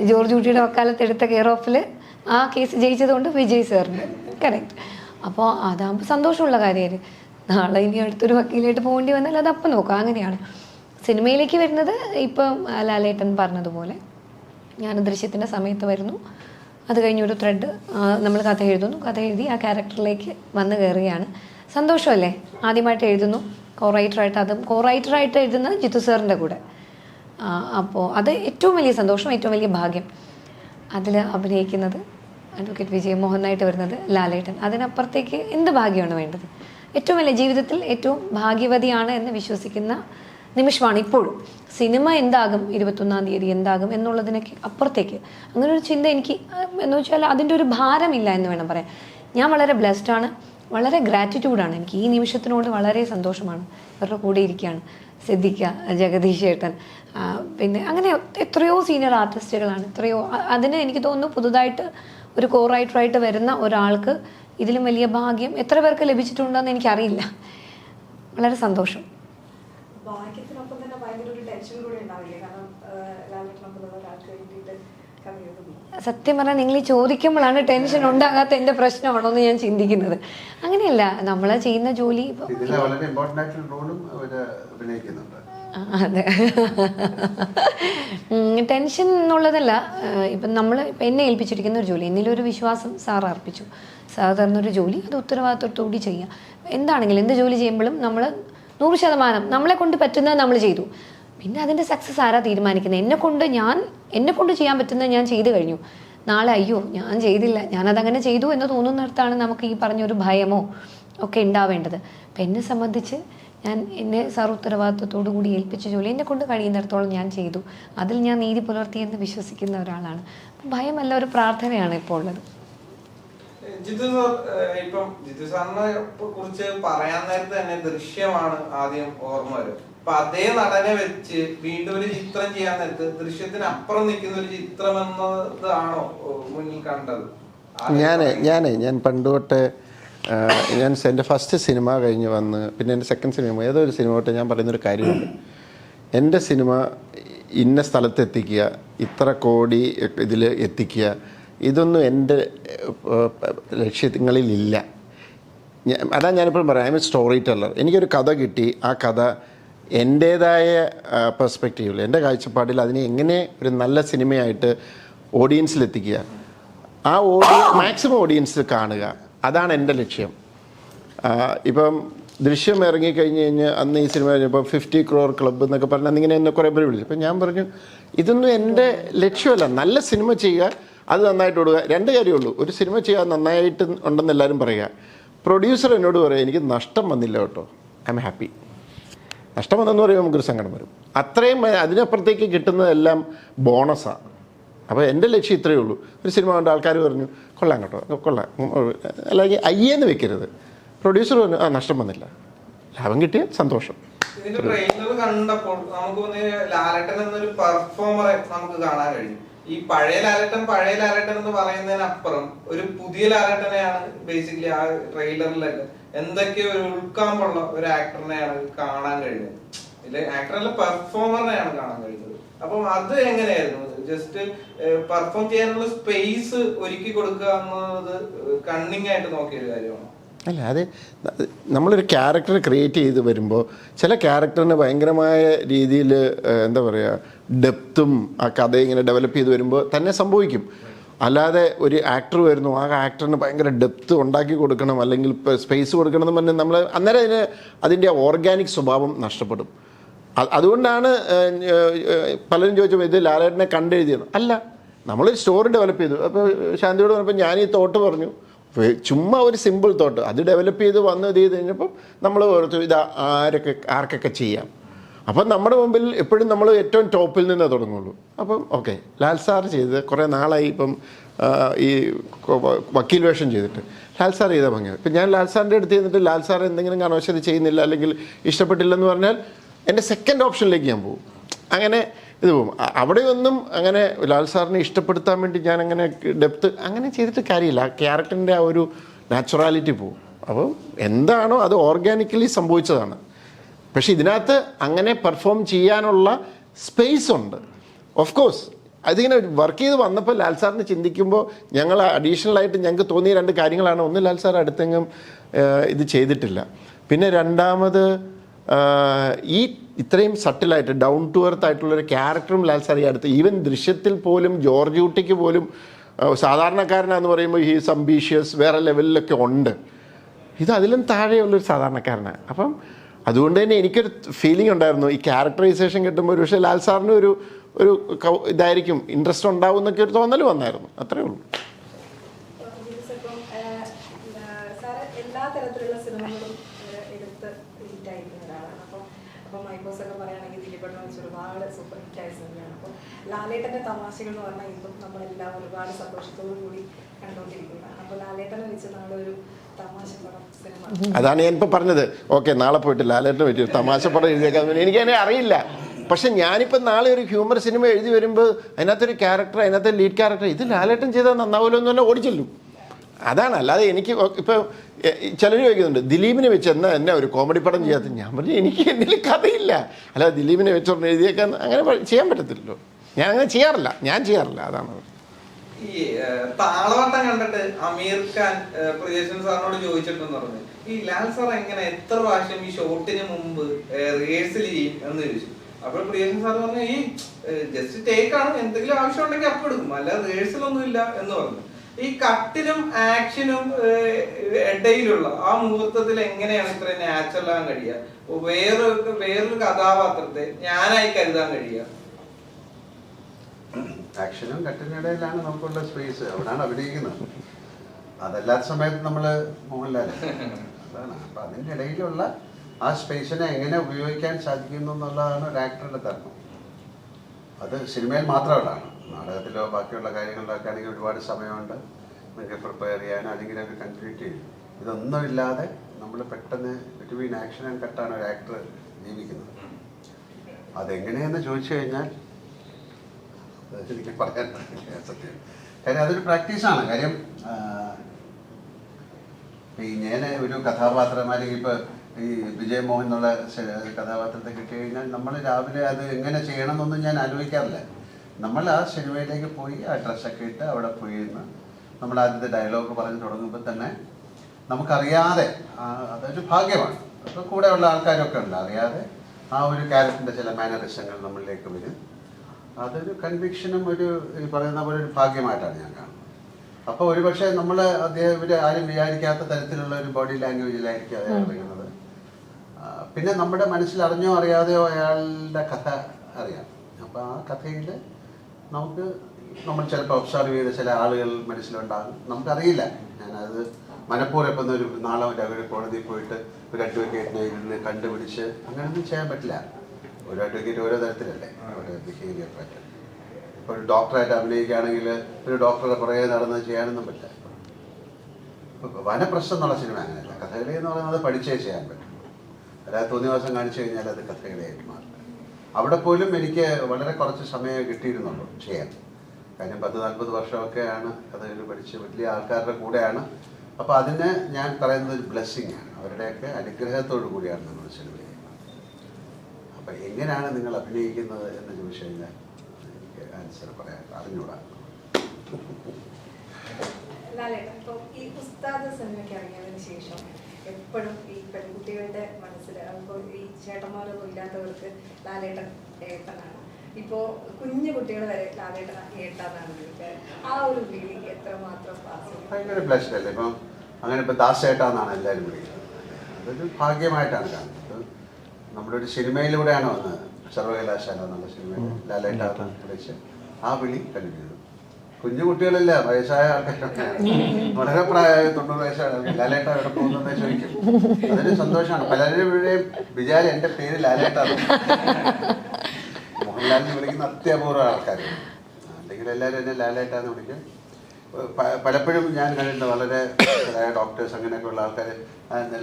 ജോർജ് കുട്ടിയുടെ വക്കാലത്ത് എടുത്ത കെയർ ഓഫിൽ ആ കേസ് ജയിച്ചതുകൊണ്ട് വിജയ് സാറിന് കറക്റ്റ് അപ്പോൾ അതാകുമ്പോൾ സന്തോഷമുള്ള കാര്യമായിരുന്നു നാളെ ഇനി അടുത്തൊരു വക്കീലായിട്ട് പോകേണ്ടി വന്നാൽ അത് അപ്പം നോക്കാം. അങ്ങനെയാണ്. സിനിമയിലേക്ക് വരുന്നത് ഇപ്പം ലാലേട്ടൻ പറഞ്ഞതുപോലെ. ഞാൻ ദൃശ്യത്തിന്റെ സമയത്ത് വരുന്നു. അത് കഴിഞ്ഞൊരു ത്രെഡ് നമ്മൾ കഥ എഴുതുന്നു. കഥ എഴുതി ആ ക്യാരക്ടറിലേക്ക് വന്ന് കയറുകയാണ്. സന്തോഷമല്ലേ? ആദ്യമായിട്ട് എഴുതുന്നു. കോ റൈറ്ററായിട്ട് അതും കോ റൈറ്ററായിട്ട് എഴുതുന്നത് ജിത്തു സാറിന്റെ കൂടെ. അപ്പോൾ അത് ഏറ്റവും വലിയ സന്തോഷം ഏറ്റവും വലിയ ഭാഗ്യം. അതിൽ അഭിനയിക്കുന്നത് അഡ്വക്കേറ്റ് വിജയമോഹനായിട്ട് വരുന്നത് ലാലേട്ടൻ. അതിനപ്പുറത്തേക്ക് എന്ത് ഭാഗ്യമാണ് വേണ്ടത്? ഏറ്റവും വലിയ ജീവിതത്തിൽ ഏറ്റവും ഭാഗ്യവതിയാണ് എന്ന് വിശ്വസിക്കുന്ന നിമിഷമാണ് ഇപ്പോഴും. സിനിമ എന്താകും? ഇരുപത്തൊന്നാം തീയതി എന്താകും? എന്നുള്ളതിനൊക്കെ അപ്പുറത്തേക്ക്. അങ്ങനെ ഒരു ചിന്ത എനിക്ക് എന്ന് വെച്ചാൽ അതിന്റെ ഒരു ഭാരമില്ല എന്ന് വേണം പറയാൻ. ഞാൻ വളരെ ബ്ലെസ്ഡ് ആണ് വളരെ ഗ്രാറ്റിറ്റ്യൂഡാണ് എനിക്ക് ഈ നിമിഷത്തിനോട് വളരെ സന്തോഷമാണ്. ഇവരുടെ കൂടെ ഇരിക്കുകയാണ്. സിദ്ധിക്ക ജഗദീഷ് ഏട്ടൻ പിന്നെ അങ്ങനെ എത്രയോ സീനിയർ ആർട്ടിസ്റ്റുകളാണ് എത്രയോ അതിന് എനിക്ക് തോന്നുന്നു പുതുതായിട്ട് ഒരു കോ റൈറ്ററായിട്ട് വരുന്ന ഒരാൾക്ക് ഇതിലും വലിയ ഭാഗ്യം എത്ര പേർക്ക് ലഭിച്ചിട്ടുണ്ടെന്ന് എനിക്കറിയില്ല. വളരെ സന്തോഷം. ഭാഗ്യത്തിനൊപ്പം തന്നെ ഭയങ്കര ഒരു ടെൻഷൻ കൂടി ഉണ്ടാവില്ലേ? കാരണം ഒരാൾക്ക് വേണ്ടിയിട്ട് സത്യം പറഞ്ഞാൽ നിങ്ങൾ ഈ ചോദിക്കുമ്പോഴാണ് ടെൻഷൻ ഉണ്ടാകാത്ത എന്റെ പ്രശ്നമാണോ എന്ന് ഞാൻ ചിന്തിക്കുന്നത്. അങ്ങനെയല്ല നമ്മൾ ചെയ്യുന്ന ജോലി വളരെ ഇമ്പോർട്ടന്റ് ആയിട്ടുള്ള റോളും അവർ അഭിനയിക്കുന്നുണ്ട്. അതെ. ടെൻഷൻ എന്നുള്ളതല്ല ഇപ്പം നമ്മൾ എന്നെ ഏൽപ്പിച്ചിരിക്കുന്ന ഒരു ജോലി എന്നിലൊരു വിശ്വാസം സാർ അർപ്പിച്ചു. സാർ തന്നൊരു ജോലി അത് ഉത്തരവാദിത്വത്തോടുകൂടി ചെയ്യാം. എന്താണെങ്കിലും എന്ത് ജോലി ചെയ്യുമ്പോഴും നമ്മൾ നൂറ് ശതമാനം നമ്മളെ കൊണ്ട് പറ്റുന്നത് നമ്മൾ ചെയ്തു. പിന്നെ അതിന്റെ സക്സസ് ആരാ തീരുമാനിക്കുന്നത്? എന്നെ കൊണ്ട് ഞാൻ എന്നെ കൊണ്ട് ചെയ്യാൻ പറ്റുന്നത് ഞാൻ ചെയ്തു കഴിഞ്ഞു. നാളെ അയ്യോ ഞാൻ ചെയ്തില്ല ഞാനതങ്ങനെ ചെയ്തു എന്ന് തോന്നുന്നിടത്താണ് നമുക്ക് ഈ പറഞ്ഞൊരു ഭയമോ ഒക്കെ ഉണ്ടാവേണ്ടത്. അപ്പം എന്നെ സംബന്ധിച്ച് ഞാൻ എന്നെ സാർ ഉത്തരവാദിത്വത്തോടു കൂടി ഏൽപ്പിച്ച ജോലി എന്നെ കൊണ്ട് കഴിയുന്നിടത്തോളം ഞാൻ ചെയ്തു. അതിൽ ഞാൻ നീതി പുലർത്തി എന്ന് വിശ്വസിക്കുന്ന ഒരാളാണ്. ഭയമല്ല ഒരു പ്രാർത്ഥനയാണ് ഇപ്പോൾ ഉള്ളത്. ജിത്തു സാർ ഇപ്പം ജിത്തു സാറിനെ കുറിച്ച് പറയാൻ നേരത്തെ തന്നെ ദൃശ്യമാണ് ആദ്യം ഓർമ്മ വരും. അപ്പൊ അതേ നടനെ വെച്ച് വീണ്ടും ഒരു ചിത്രം ചെയ്യാൻ നേരത്ത് ദൃശ്യത്തിന് അപ്പുറം നിൽക്കുന്ന ഒരു ചിത്രം എന്നതാണോ മുന്നിൽ കണ്ടത്? ഞാൻ ഞാൻ ഞാൻ പണ്ട് തൊട്ട് ആ, ഞാൻ എന്റെ ഫസ്റ്റ് സിനിമ കഴിഞ്ഞ് വന്ന് പിന്നെ എന്റെ സെക്കൻഡ് സിനിമ ഏതോ ഒരു സിനിമ തൊട്ട് ഞാൻ പറയുന്നൊരു കാര്യമുണ്ട്. എന്റെ സിനിമ ഇന്ന സ്ഥലത്തെത്തിക്കുക ഇത്ര കോടി ഇതിൽ എത്തിക്കുക ഇതൊന്നും എന്റെ ലക്ഷ്യങ്ങളിലില്ല. അതാ ഞാനിപ്പോഴും പറയാം ഐ എം സ്റ്റോറി ടെല്ലർ എനിക്കൊരു കഥ കിട്ടി ആ കഥ എന്റേതായ പെർസ്പെക്റ്റീവിൽ എന്റെ കാഴ്ചപ്പാടിൽ അതിനെ എങ്ങനെ ഒരു നല്ല സിനിമയായിട്ട് ഓഡിയൻസിലെത്തിക്കുക ആ ഓഡിയൻ മാക്സിമം ഓഡിയൻസിൽ കാണുക അതാണ് എന്റെ ലക്ഷ്യം. ഇപ്പം ദൃശ്യം ഇറങ്ങിക്കഴിഞ്ഞ് കഴിഞ്ഞാൽ അന്ന് ഈ സിനിമ കഴിഞ്ഞപ്പോൾ ഫിഫ്റ്റി ക്രോർ ക്ലബ്ബ് എന്നൊക്കെ പറഞ്ഞ് അന്നിങ്ങനെ എന്നെ കുറേ പേര് വിളിച്ചു. അപ്പം ഞാൻ പറഞ്ഞു ഇതൊന്നും എന്റെ ലക്ഷ്യമല്ല. നല്ല സിനിമ ചെയ്യുക അത് നന്നായിട്ട് ഓടുക. രണ്ട് കാര്യമുള്ളൂ. ഒരു സിനിമ ചെയ്യുക നന്നായിട്ട് ഉണ്ടെന്ന് എല്ലാവരും പറയുക. പ്രൊഡ്യൂസർ എന്നോട് പറയുക എനിക്ക് നഷ്ടം വന്നില്ല കേട്ടോ. ഐ എം ഹാപ്പി നഷ്ടം വന്നെന്ന് പറയുമ്പോൾ നമുക്കൊരു സങ്കടം വരും. അത്രയും അതിനപ്പുറത്തേക്ക് കിട്ടുന്നതെല്ലാം ബോണസാണ്. അപ്പോൾ എന്റെ ലക്ഷ്യം ഇത്രയേ ഉള്ളൂ. ഒരു സിനിമ കണ്ട ആൾക്കാർ പറഞ്ഞു കൊള്ളാം കേട്ടോ കൊള്ളാം. അല്ലെങ്കിൽ അയ്യേന്ന് വെക്കരുത്. പ്രൊഡ്യൂസർ പറഞ്ഞു ആ നഷ്ടം വന്നില്ല. ലാഭം കിട്ടിയ സന്തോഷം. ഇതിന്റെ ട്രെയിലർ കണ്ടപ്പോൾ നമുക്ക് ലാലട്ടൻ എന്നൊരു പെർഫോമറെ നമുക്ക് കാണാൻ കഴിയും ഈ പഴയ ലാലട്ടൻ പഴയ ലാലട്ടൻ എന്ന് പറയുന്നതിനപ്പുറം ഒരു പുതിയ ലാലട്ടനെയാണ് ബേസിക്കലി ആ ട്രെയിലറിലൊക്കെ എന്തൊക്കെ ഒരു ഉൾക്കാമ്പുള്ള ഒരു ആക്ടറിനെയാണ് കാണാൻ കഴിയുന്നത് ഇതിൽ ആക്ടറല്ല പെർഫോമറിനെയാണ് കാണാൻ കഴിയുന്നത് അപ്പം അത് എങ്ങനെയായിരുന്നു? ജസ്റ്റ് പെർഫോം ചെയ്യാനുള്ള സ്പേസ് ഒരുക്കി കൊടുക്കുക എന്നത് കണ്ണിങ് ആയിട്ട് നോക്കിയ ഒരു കാര്യമാണ്? അല്ല അത് നമ്മളൊരു ക്യാരക്ടർ ക്രിയേറ്റ് ചെയ്ത് വരുമ്പോൾ ചില ക്യാരക്ടറിന് ഭയങ്കരമായ രീതിയിൽ എന്താ പറയുക ഡെപ്തും ആ കഥ ഇങ്ങനെ ഡെവലപ്പ് ചെയ്ത് വരുമ്പോൾ തന്നെ സംഭവിക്കും. അല്ലാതെ ഒരു ആക്ടർ വരുന്നു ആ ആക്ടറിന് ഭയങ്കര ഡെപ്ത് ഉണ്ടാക്കി കൊടുക്കണം അല്ലെങ്കിൽ സ്പേസ് കൊടുക്കണം എന്ന് പറഞ്ഞാൽ നമ്മൾ അന്നേരം അതിന് അതിന്റെ ഓർഗാനിക് സ്വഭാവം നഷ്ടപ്പെടും. അതുകൊണ്ടാണ് പലരും ചോദിച്ചപ്പോൾ ഇത് ലാലേട്ടനെ കണ്ടെഴുതിയത് അല്ല നമ്മളൊരു സ്റ്റോറി ഡെവലപ്പ് ചെയ്തു. അപ്പോൾ ശാന്തിയോട് പറഞ്ഞപ്പോൾ ഞാൻ ഈ തോട്ട് പറഞ്ഞു. ചുമ്മാ ഒരു സിമ്പിൾ തോട്ട്. അത് ഡെവലപ്പ് ചെയ്ത് വന്ന് ഇത് ചെയ്ത് കഴിഞ്ഞപ്പം നമ്മൾ ഓർത്തു ഇത് ആരൊക്കെ ആർക്കൊക്കെ ചെയ്യാം. അപ്പം നമ്മുടെ മുമ്പിൽ എപ്പോഴും നമ്മൾ ഏറ്റവും ടോപ്പിൽ നിന്നേ തുടങ്ങുള്ളൂ. അപ്പം ഓക്കെ ലാൽ സാർ ചെയ്ത് കുറേ നാളായി ഇപ്പം ഈ വക്കീൽ വേഷം ചെയ്തിട്ട്. ലാൽ സാർ ചെയ്താൽ ഭംഗി ഇപ്പം ഞാൻ ലാൽ സാറിന്റെ അടുത്ത് ചെന്നിട്ട് ലാൽ സാർ എന്തെങ്കിലും കാണുവശത് ചെയ്യുന്നില്ല. അല്ലെങ്കിൽ ഇഷ്ടപ്പെട്ടില്ലെന്ന് പറഞ്ഞാൽ എന്റെ സെക്കൻഡ് ഓപ്ഷനിലേക്ക് ഞാൻ പോകും. അങ്ങനെ ഇത് പോകും. അവിടെയൊന്നും അങ്ങനെ ലാൽ സാറിനെ ഇഷ്ടപ്പെടുത്താൻ വേണ്ടി ഞാൻ അങ്ങനെ ഡെപ്ത് അങ്ങനെ ചെയ്തിട്ട് കാര്യമില്ല. ആ ക്യാരക്ടറിന്റെ ആ ഒരു നാച്ചുറാലിറ്റി പോകും. അപ്പം എന്താണോ അത് ഓർഗാനിക്കലി സംഭവിച്ചതാണ്. പക്ഷേ ഇതിനകത്ത് അങ്ങനെ പെർഫോം ചെയ്യാനുള്ള സ്പേസ് ഉണ്ട്. ഓഫ് കോഴ്സ് അതിങ്ങനെ വർക്ക് ചെയ്ത് വന്നപ്പോൾ ലാൽ സാറിന് ചിന്തിക്കുമ്പോൾ ഞങ്ങൾ അഡീഷണൽ ആയിട്ട് ഞങ്ങൾക്ക് തോന്നിയ രണ്ട് കാര്യങ്ങളാണ്. ഒന്ന് ലാൽ സാർ അടുത്തെങ്കിലും ഇത് ചെയ്തിട്ടില്ല. പിന്നെ രണ്ടാമത് ഈ ഇത്രയും സട്ടിലായിട്ട് ഡൗൺ ടു എർത്ത് ആയിട്ടുള്ളൊരു ക്യാരക്ടറും ലാൽ സാർ അടുത്ത് ഈവൻ ദൃശ്യത്തിൽ പോലും ജോർജ് കുട്ടിക്ക് പോലും സാധാരണക്കാരനാന്ന് പറയുമ്പോൾ ഈ സംബീഷ്യസ് വേറെ ലെവലിലൊക്കെ ഉണ്ട്. ഇത് അതിലും താഴെയുള്ളൊരു സാധാരണക്കാരനാണ് അപ്പം അതുകൊണ്ട് തന്നെ എനിക്കൊരു ഫീലിംഗ് ഉണ്ടായിരുന്നു ഈ ക്യാരക്ടറൈസേഷൻ കിട്ടുമ്പോൾ ഒരു പക്ഷേ ലാൽ സാറിന് ഒരു ഒരു ഇതായിരിക്കും ഇൻട്രസ്റ്റ് ഉണ്ടാവും എന്നൊക്കെ ഒരു തോന്നൽ വന്നായിരുന്നു. അത്രേ ഉള്ളൂ ഇപ്പം സാറ് എല്ലാ തരത്തിലുള്ള സിനിമകളും ഏഹ്, എടുത്ത് ഹിറ്റായിരിക്കുന്ന ഒരാളാണ് അപ്പം അപ്പം മൈക്കോസ് ഒക്കെ പറയുകയാണെങ്കിൽ ദിലീപണ്ണ വെച്ച് ഒരുപാട് സൂപ്പർ ഹിറ്റായ സിനിമയാണ് അപ്പം ലാലേട്ടന്റെ തമാശകൾ എന്ന് പറഞ്ഞാൽ ഇപ്പം നമ്മളെല്ലാം ഒരുപാട് സന്തോഷത്തോടു കൂടി അപ്പോൾ ലാലേട്ടനെ വെച്ച് നമ്മുടെ പടം സിനിമ. അതാണ് ഞാൻ ഇപ്പോൾ പറഞ്ഞത്. ഓക്കെ നാളെ പോയിട്ട് ലാലേട്ടനെ പറ്റി ഒരു തമാശ പടം എഴുതിയേക്കാൻ എനിക്കതിനെ അറിയില്ല. പക്ഷെ ഞാനിപ്പോൾ നാളെ ഒരു ഹ്യൂമർ സിനിമ എഴുതി വരുമ്പോൾ അതിനകത്തൊരു ക്യാരക്ടർ അതിനകത്ത് ലീഡ് ക്യാരക്ടർ ഇത് ലാലേട്ടൻ ചെയ്താൽ നന്നാവുമല്ലോ എന്ന് തന്നെ ഓടിച്ചെല്ലും അതാണ്. അല്ലാതെ എനിക്ക് ഇപ്പോൾ ചിലർ ചോദിക്കുന്നുണ്ട് ദിലീപിനെ വെച്ച് എന്നെ ഒരു കോമഡി പടം ചെയ്യാത്ത ഞാൻ പറഞ്ഞു എനിക്ക് എന്തെങ്കിലും കഥയില്ല. അല്ലാതെ ദിലീപിനെ വെച്ചോണ്ട് എഴുതിയേക്കാൻ അങ്ങനെ ചെയ്യാൻ പറ്റത്തില്ലല്ലോ. ഞാൻ അങ്ങനെ ചെയ്യാറില്ല. ഞാൻ ചെയ്യാറില്ല. അതാണ് ഈ താളവട്ടം കണ്ടിട്ട് അമീർ ഖാൻ പറഞ്ഞു. ഈ ലാൽ എങ്ങനെ എത്ര ഈ ഷോട്ടിന് എന്ന് ചോദിച്ചു. അപ്പോൾ പറഞ്ഞു ഈ ജസ്റ്റ് ടേക്ക് ആണ്. ആവശ്യം ഉണ്ടെങ്കിൽ അല്ല ഒന്നും ഇല്ല എന്ന് പറഞ്ഞു. ഈ കട്ടിലും ആക്ഷനും ഇടയിലുള്ള ആ മുഹൂർത്തത്തിൽ എങ്ങനെയാണ് ഇത്ര നാച്ചുറൽ കഴിയുക? വേറൊരു വേറൊരു കഥാപാത്രത്തെ ഞാനായി കരുതാൻ കഴിയുക? ആക്ഷനും കട്ടിനിടയിലാണ് നമുക്കുള്ള സ്പേസ് അവിടെയാണ് അഭിനയിക്കുന്നത്. അതല്ലാത്ത സമയത്ത് നമ്മൾ മോഹൻലാൽ അതാണ്. അപ്പം അതിന്റെ ഇടയിലുള്ള ആ സ്പേസിനെ എങ്ങനെ ഉപയോഗിക്കാൻ സാധിക്കുന്നു എന്നുള്ളതാണ് ഒരു ആക്ടറുടെ ധർമ്മം അത് സിനിമയിൽ മാത്രമല്ല. നാടകത്തിലോ ബാക്കിയുള്ള കാര്യങ്ങളിലൊക്കെ ആണെങ്കിൽ ഒരുപാട് സമയമുണ്ട്. നിങ്ങൾക്ക് പ്രിപ്പയർ ചെയ്യാനോ അല്ലെങ്കിൽ അത് കംപ്ലീറ്റ് ചെയ്യും ഇതൊന്നുമില്ലാതെ നമ്മൾ പെട്ടെന്ന് ബിറ്റ്വീൻ ആക്ഷൻ ആൻഡ് കട്ടാണ് ഒരു ആക്ടർ ജീവിക്കുന്നത്. അതെങ്ങനെയെന്ന് ചോദിച്ചു കഴിഞ്ഞാൽ എനിക്ക് പറയാൻ സത്യം. കാര്യം അതൊരു പ്രാക്ടീസാണ് കാര്യം ഞാൻ ഒരു കഥാപാത്രം ഇപ്പോൾ ഈ വിജയമോഹൻ എന്നുള്ള കഥാപാത്രത്തെ കിട്ടി കഴിഞ്ഞാൽ നമ്മൾ രാവിലെ അത് എങ്ങനെ ചെയ്യണം എന്നൊന്നും ഞാൻ ആലോചിക്കാറില്ല. നമ്മൾ ആ സിനിമയിലേക്ക് പോയി ആ ഡ്രസ്സൊക്കെ ഇട്ട് അവിടെ പോയി ഇരുന്ന് നമ്മൾ ആദ്യത്തെ ഡയലോഗ് പറഞ്ഞ് തുടങ്ങുമ്പോൾ തന്നെ നമുക്കറിയാതെ അതൊരു ഭാഗ്യമാണ്. അപ്പോൾ കൂടെയുള്ള ആൾക്കാരൊക്കെ ഉണ്ട്. അറിയാതെ ആ ഒരു ക്യാരക്ടറിന്റെ ചില മാനറിസങ്ങൾ നമ്മളിലേക്ക് വരും. അതൊരു കൺവിക്ഷനും ഒരു ഈ പറയുന്ന പോലെ ഒരു ഭാഗ്യമായിട്ടാണ് ഞാൻ കാണുന്നത്. അപ്പോൾ ഒരുപക്ഷെ നമ്മൾ അദ്ദേഹം ഇവർ ആരും വിചാരിക്കാത്ത തരത്തിലുള്ള ഒരു ബോഡി ലാംഗ്വേജിലായിരിക്കും അയാൾ പറയുന്നത് പിന്നെ നമ്മുടെ മനസ്സിൽ അറിഞ്ഞോ അറിയാതെയോ അയാളുടെ കഥ അറിയാം. അപ്പോൾ ആ കഥയിൽ നമുക്ക് നമ്മൾ ചിലപ്പോൾ ഒബ്സർവ് ചെയ്ത ചില ആളുകൾ മനസ്സിലുണ്ടാകും. നമുക്കറിയില്ല. ഞാനത് മനഃപൂർവം ഇപ്പം ഒരു നാളെ ഒരു കോടതിയിൽ പോയിട്ട് ഒരു അഡ്വക്കേറ്റിനെ ഇരുന്ന് കണ്ടുപിടിച്ച് അങ്ങനെയൊന്നും ചെയ്യാൻ പറ്റില്ല. ഒരു അഡ്വക്കേറ്റ് ഓരോ തരത്തിലല്ലേ? ഓരോ ബിഹേവിയർ പാറ്റേൺ ഇപ്പോൾ ഒരു ഡോക്ടറായിട്ട് അഭിനയിക്കുകയാണെങ്കിൽ ഒരു ഡോക്ടറുടെ പുറകെ നടന്ന് ചെയ്യാനൊന്നും പറ്റില്ല. വനപ്രശ്നം എന്നുള്ള സിനിമ അങ്ങനെയല്ല. കഥകളി എന്ന് പറയുന്നത് പഠിച്ചേ ചെയ്യാൻ പറ്റും അല്ലാതെ തോന്നിവാസം കാണിച്ചു കഴിഞ്ഞാൽ അത് കഥകളിയായിട്ട് മാറില്ല അവിടെ പോലും എനിക്ക് വളരെ കുറച്ച് സമയം കിട്ടിയിരുന്നുള്ളൂ ചെയ്യാൻ. കാര്യം പത്ത് നാൽപ്പത് വർഷമൊക്കെയാണ് കഥകളി പഠിച്ച് വലിയ ആൾക്കാരുടെ കൂടെയാണ്. അപ്പോൾ അതിന് ഞാൻ പറയുന്നത് ഒരു ബ്ലെസ്സിങ് ആണ്. അവരുടെയൊക്കെ അനുഗ്രഹത്തോടു കൂടിയാണ് നമ്മൾ സിനിമ അപ്പം എങ്ങനെയാണ് നിങ്ങൾ അഭിനയിക്കുന്നത് എന്ന് ചോദിച്ചു കഴിഞ്ഞാൽ എനിക്ക് ആൻസർ പറയാൻ അറിഞ്ഞൂടാ. ലാലേട്ടൻ ഇപ്പൊ ഈ ഉസ്താദ് സിനിമയ്ക്ക് ഇറങ്ങിയതിന് ശേഷം എപ്പോഴും ഈ പെൺകുട്ടികളുടെ മനസ്സിൽ ഇപ്പോൾ ഈ ചേട്ടന്മാരൊന്നും ഇല്ലാത്തവർക്ക് ലാലേട്ടൻ ഏട്ടനാണ്. ഇപ്പോ കുഞ്ഞു കുട്ടികൾ വരെ ലാലേട്ടൻ ഏട്ടാന്നാണ് വിളിക്കുക ആ ഒരു ഫീലിംഗ് എത്രമാത്രം ഭയങ്കര ബ്ലഷ്ഡ് അല്ലേ? ഇപ്പം അങ്ങനെ ഇപ്പം ദാസേട്ടാന്നാണ് എല്ലാവരും വിളിക്കുന്നത്. അതൊരു ഭാഗ്യമായിട്ടാണ് കാണുന്നത്. നമ്മുടെ ഒരു സിനിമയിലൂടെയാണ് വന്നത് സർവകലാശാല എന്നുള്ള സിനിമയിൽ? ലാലേട്ട വിളിച്ച് ആ വിളി ചെയ്തു കുഞ്ഞു കുട്ടികളല്ല വയസ്സായ ആൾക്കാരൊക്കെ വളരെ പ്രായമായ തൊണ്ണൂറ് വയസ്സായ ആൾക്കാർ ലാലേട്ട എവിടെ പോകുന്നതെന്ന് ചോദിക്കും. അതൊരു സന്തോഷമാണ്. പലരുടെയും വിചാരം എന്റെ പേര് ലാലേട്ടാണ്. മോഹൻലാലിനെ വിളിക്കുന്ന അത്യപൂർവ ആൾക്കാർ അല്ലെങ്കിൽ എല്ലാവരും എന്നെ ലാലേട്ടാന്ന് വിളിക്കും. പലപ്പോഴും ഞാൻ കണ്ടിട്ടുണ്ട് വളരെ ഡോക്ടേഴ്സ് അങ്ങനെയൊക്കെ ഉള്ള ആൾക്കാർ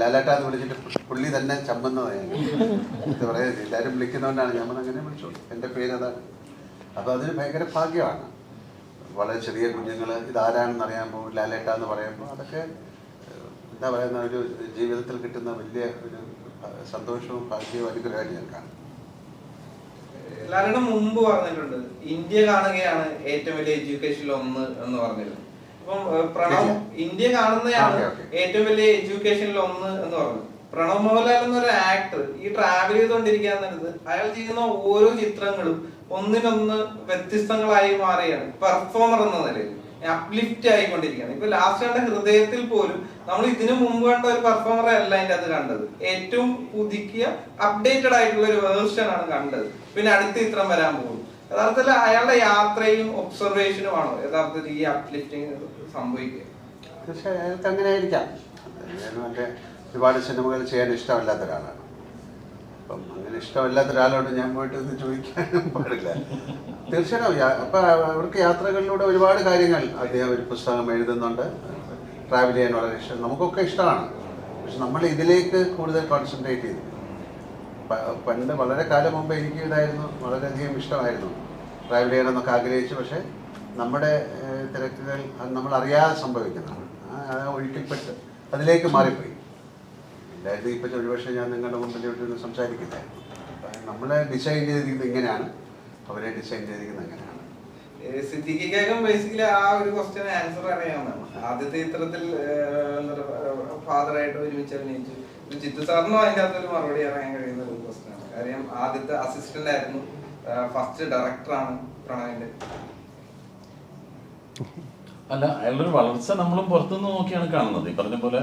ലാലേട്ടാന്ന് വിളിച്ചിട്ട് പുള്ളി തന്നെ ചമ്മുന്നത് ഇത് പറയുന്നത് എല്ലാവരും വിളിക്കുന്നതുകൊണ്ടാണ് ഞാൻ അങ്ങനെ വിളിച്ചു എന്റെ പേര് അതാണ്. അപ്പോൾ അതൊരു ഭയങ്കര ഭാഗ്യമാണ്. വളരെ ചെറിയ കുഞ്ഞുങ്ങൾ ഇതാരാണെന്ന് അറിയാമ്പോൾ ലാലേട്ട എന്ന് പറയുമ്പോൾ അതൊക്കെ എന്താ പറയുന്ന ഒരു ജീവിതത്തിൽ കിട്ടുന്ന വലിയ ഒരു സന്തോഷവും ഭാഗ്യവും അനുഗ്രഹവും ഞാൻ കാണും. എല്ലാവരുടെ മുമ്പ് പറഞ്ഞിട്ടുണ്ട്. ഇന്ത്യ കാണുകയാണ് ഏറ്റവും വലിയ എഡ്യൂക്കേഷൻ ഒന്ന് എന്ന് പറഞ്ഞിരുന്നു അപ്പം പ്രണവ് ഇന്ത്യ കാണുന്നതാണ്. ഏറ്റവും വലിയ എഡ്യൂക്കേഷനിൽ ഒന്ന് എന്ന് പറഞ്ഞു പ്രണവ് മോഹൻലാൽ എന്നൊരു ആക്ടർ ഈ ട്രാവൽ ചെയ്തുകൊണ്ടിരിക്കുകയെന്നത് അയാൾ ചെയ്യുന്ന ഓരോ ചിത്രങ്ങളും ഒന്നിനൊന്ന് വ്യത്യസ്തങ്ങളായി മാറിയാണ്. പെർഫോമർ എന്ന നിലയിൽ. അപ്ലിഫ്റ്റ് ആയിക്കൊണ്ടിരിക്കുകയാണ്. ഇപ്പൊ ലാസ്റ്റ് കണ്ട ഹൃദയത്തിൽ പോലും നമ്മൾ ഇതിനു മുമ്പ് കണ്ട ഒരു പെർഫോമറെ അല്ല അതിന്റെ അത് കണ്ടത്. ഏറ്റവും പുതുക്കിയ അപ്ഡേറ്റഡ് ആയിട്ടുള്ള ഒരു വേർഷൻ ആണ് കണ്ടത്. പിന്നെ അടുത്ത ചിത്രം വരാൻ പോകും. യഥാർത്ഥത്തിൽ അയാളുടെ യാത്രയും ഒബ്സർവേഷനുമാണോ യഥാർത്ഥത്തിൽ ഈ അപ്ലിഫ്റ്റിംഗ് സംഭവിക്കുക? അങ്ങനെ ഒരുപാട് സിനിമകൾ ചെയ്യാൻ ഇഷ്ടമല്ലാത്ത ഒരാളാണ്. അപ്പം അങ്ങനെ ഇഷ്ടമല്ലാത്ത ഒരാളോട് ഞാൻ പോയിട്ട് ഇത് ചോദിക്കാനും പാടില്ല. തീർച്ചയായിട്ടും അപ്പം അവർക്ക് യാത്രകളിലൂടെ ഒരുപാട് കാര്യങ്ങൾ അദ്ദേഹം ഒരു പുസ്തകം എഴുതുന്നുണ്ട്. ട്രാവൽ ചെയ്യാൻ വളരെ ഇഷ്ടം. നമുക്കൊക്കെ ഇഷ്ടമാണ്. പക്ഷെ നമ്മൾ ഇതിലേക്ക് കൂടുതൽ കോൺസെൻട്രേറ്റ് ചെയ്തു പണ്ട് വളരെ കാലം മുമ്പ് എനിക്ക് ഇതായിരുന്നു വളരെയധികം ഇഷ്ടമായിരുന്നു. ട്രാവൽ ചെയ്യണമെന്നൊക്കെ ആഗ്രഹിച്ചു പക്ഷേ നമ്മുടെ തിരക്കുകൾ നമ്മൾ അറിയാതെ സംഭവിക്കുന്നതാണ് ഒഴുക്കിൽപ്പെട്ട് അതിലേക്ക് മാറിപ്പോയി. അതായത് ഇപ്പം ഒരുപക്ഷെ ഞാൻ നിങ്ങളുടെ മുമ്പിൽ ഇവിടെ സംസാരിക്കില്ല അപ്പം നമ്മളെ ഡിസൈൻ ചെയ്തിരിക്കുന്നത് ഇങ്ങനെയാണ്. അവരെ ഡിസൈൻ ചെയ്തിരിക്കുന്നത് എങ്ങനെയാണ് സിദ്ധിക്കും ബേസിക്കലി ആ ഒരു ക്വസ്റ്റ്യൻ ആൻസർ അറിയാവുന്നതാണ് ആദ്യത്തെ ചിത്രത്തിൽ ഫാദറായിട്ട് ഒരുമിച്ച് അഭിനയിച്ചു. ചിത്തു സാറിനും അതിന്റെ അകത്തൊരു മറുപടി അറിയാൻ കഴിയുന്ന ഒരു പ്രശ്നമാണ് കാര്യം ആദ്യത്തെ അസിസ്റ്റന്റ് ആയിരുന്നു ഫസ്റ്റ് ഡയറക്ടറാണ് പ്രണവിന്റെ അല്ല അയാളുടെ വളർച്ച നമ്മളും പുറത്തുനിന്ന് നോക്കിയാണ് കാണുന്നത്. ഈ പറഞ്ഞ പോലെ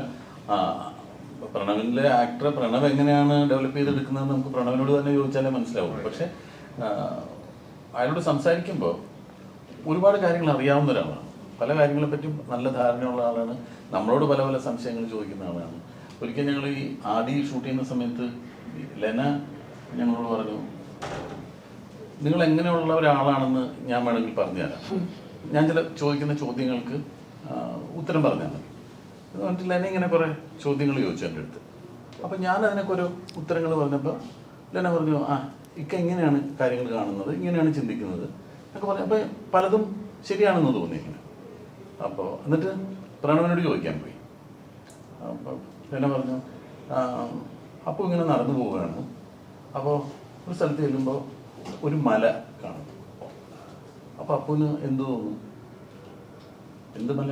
പ്രണവിന്റെ ആക്ടർ പ്രണവ് എങ്ങനെയാണ് ഡെവലപ്പ് ചെയ്തെടുക്കുന്നത് നമുക്ക് പ്രണവിനോട് തന്നെ ചോദിച്ചാലേ മനസ്സിലാവും പക്ഷെ അയാളോട് സംസാരിക്കുമ്പോൾ ഒരുപാട് കാര്യങ്ങൾ അറിയാവുന്ന ഒരാളാണ്. പല കാര്യങ്ങളെ പറ്റിയും നല്ല ധാരണയുള്ള ആളാണ്. നമ്മളോട് പല പല സംശയങ്ങൾ ചോദിക്കുന്ന ആളാണ്. ഒരിക്കൽ ഞങ്ങൾ ഈ ആദി ഷൂട്ട് ചെയ്യുന്ന സമയത്ത് ലെന ഞങ്ങളോട് പറഞ്ഞു നിങ്ങൾ എങ്ങനെയുള്ള ഒരാളാണെന്ന് ഞാൻ വേണമെങ്കിൽ പറഞ്ഞുതരാം. ഞാൻ ചില ചോദിക്കുന്ന ചോദ്യങ്ങൾക്ക് ഉത്തരം പറഞ്ഞാൽ മതി. എന്ന് പറഞ്ഞിട്ട് ലെന ഇങ്ങനെ കുറേ ചോദ്യങ്ങൾ ചോദിച്ചു എന്റെ അടുത്ത്. അപ്പം ഞാൻ അതിനൊക്കെ ഒരു ഉത്തരങ്ങൾ പറഞ്ഞപ്പോൾ ലെന പറഞ്ഞു ആ ഇക്ക ഇങ്ങനെയാണ് കാര്യങ്ങൾ കാണുന്നത് ഇങ്ങനെയാണ് ചിന്തിക്കുന്നത്. എന്നൊക്കെ പറഞ്ഞു അപ്പം പലതും ശരിയാണെന്ന് തോന്നി ഇങ്ങനെ അപ്പോൾ എന്നിട്ട് പ്രണവനോട് ചോദിക്കാൻ പോയി. അപ്പം ലെന പറഞ്ഞു അപ്പോൾ അപ്പു ഇങ്ങനെ നടന്നു പോവുകയാണ്. അപ്പോൾ ഒരു സ്ഥലത്ത് ചെല്ലുമ്പോൾ ഒരു മല കാണും. അപ്പോൾ അപ്പുവിന് എന്ത് തോന്നും എന്ത് മല?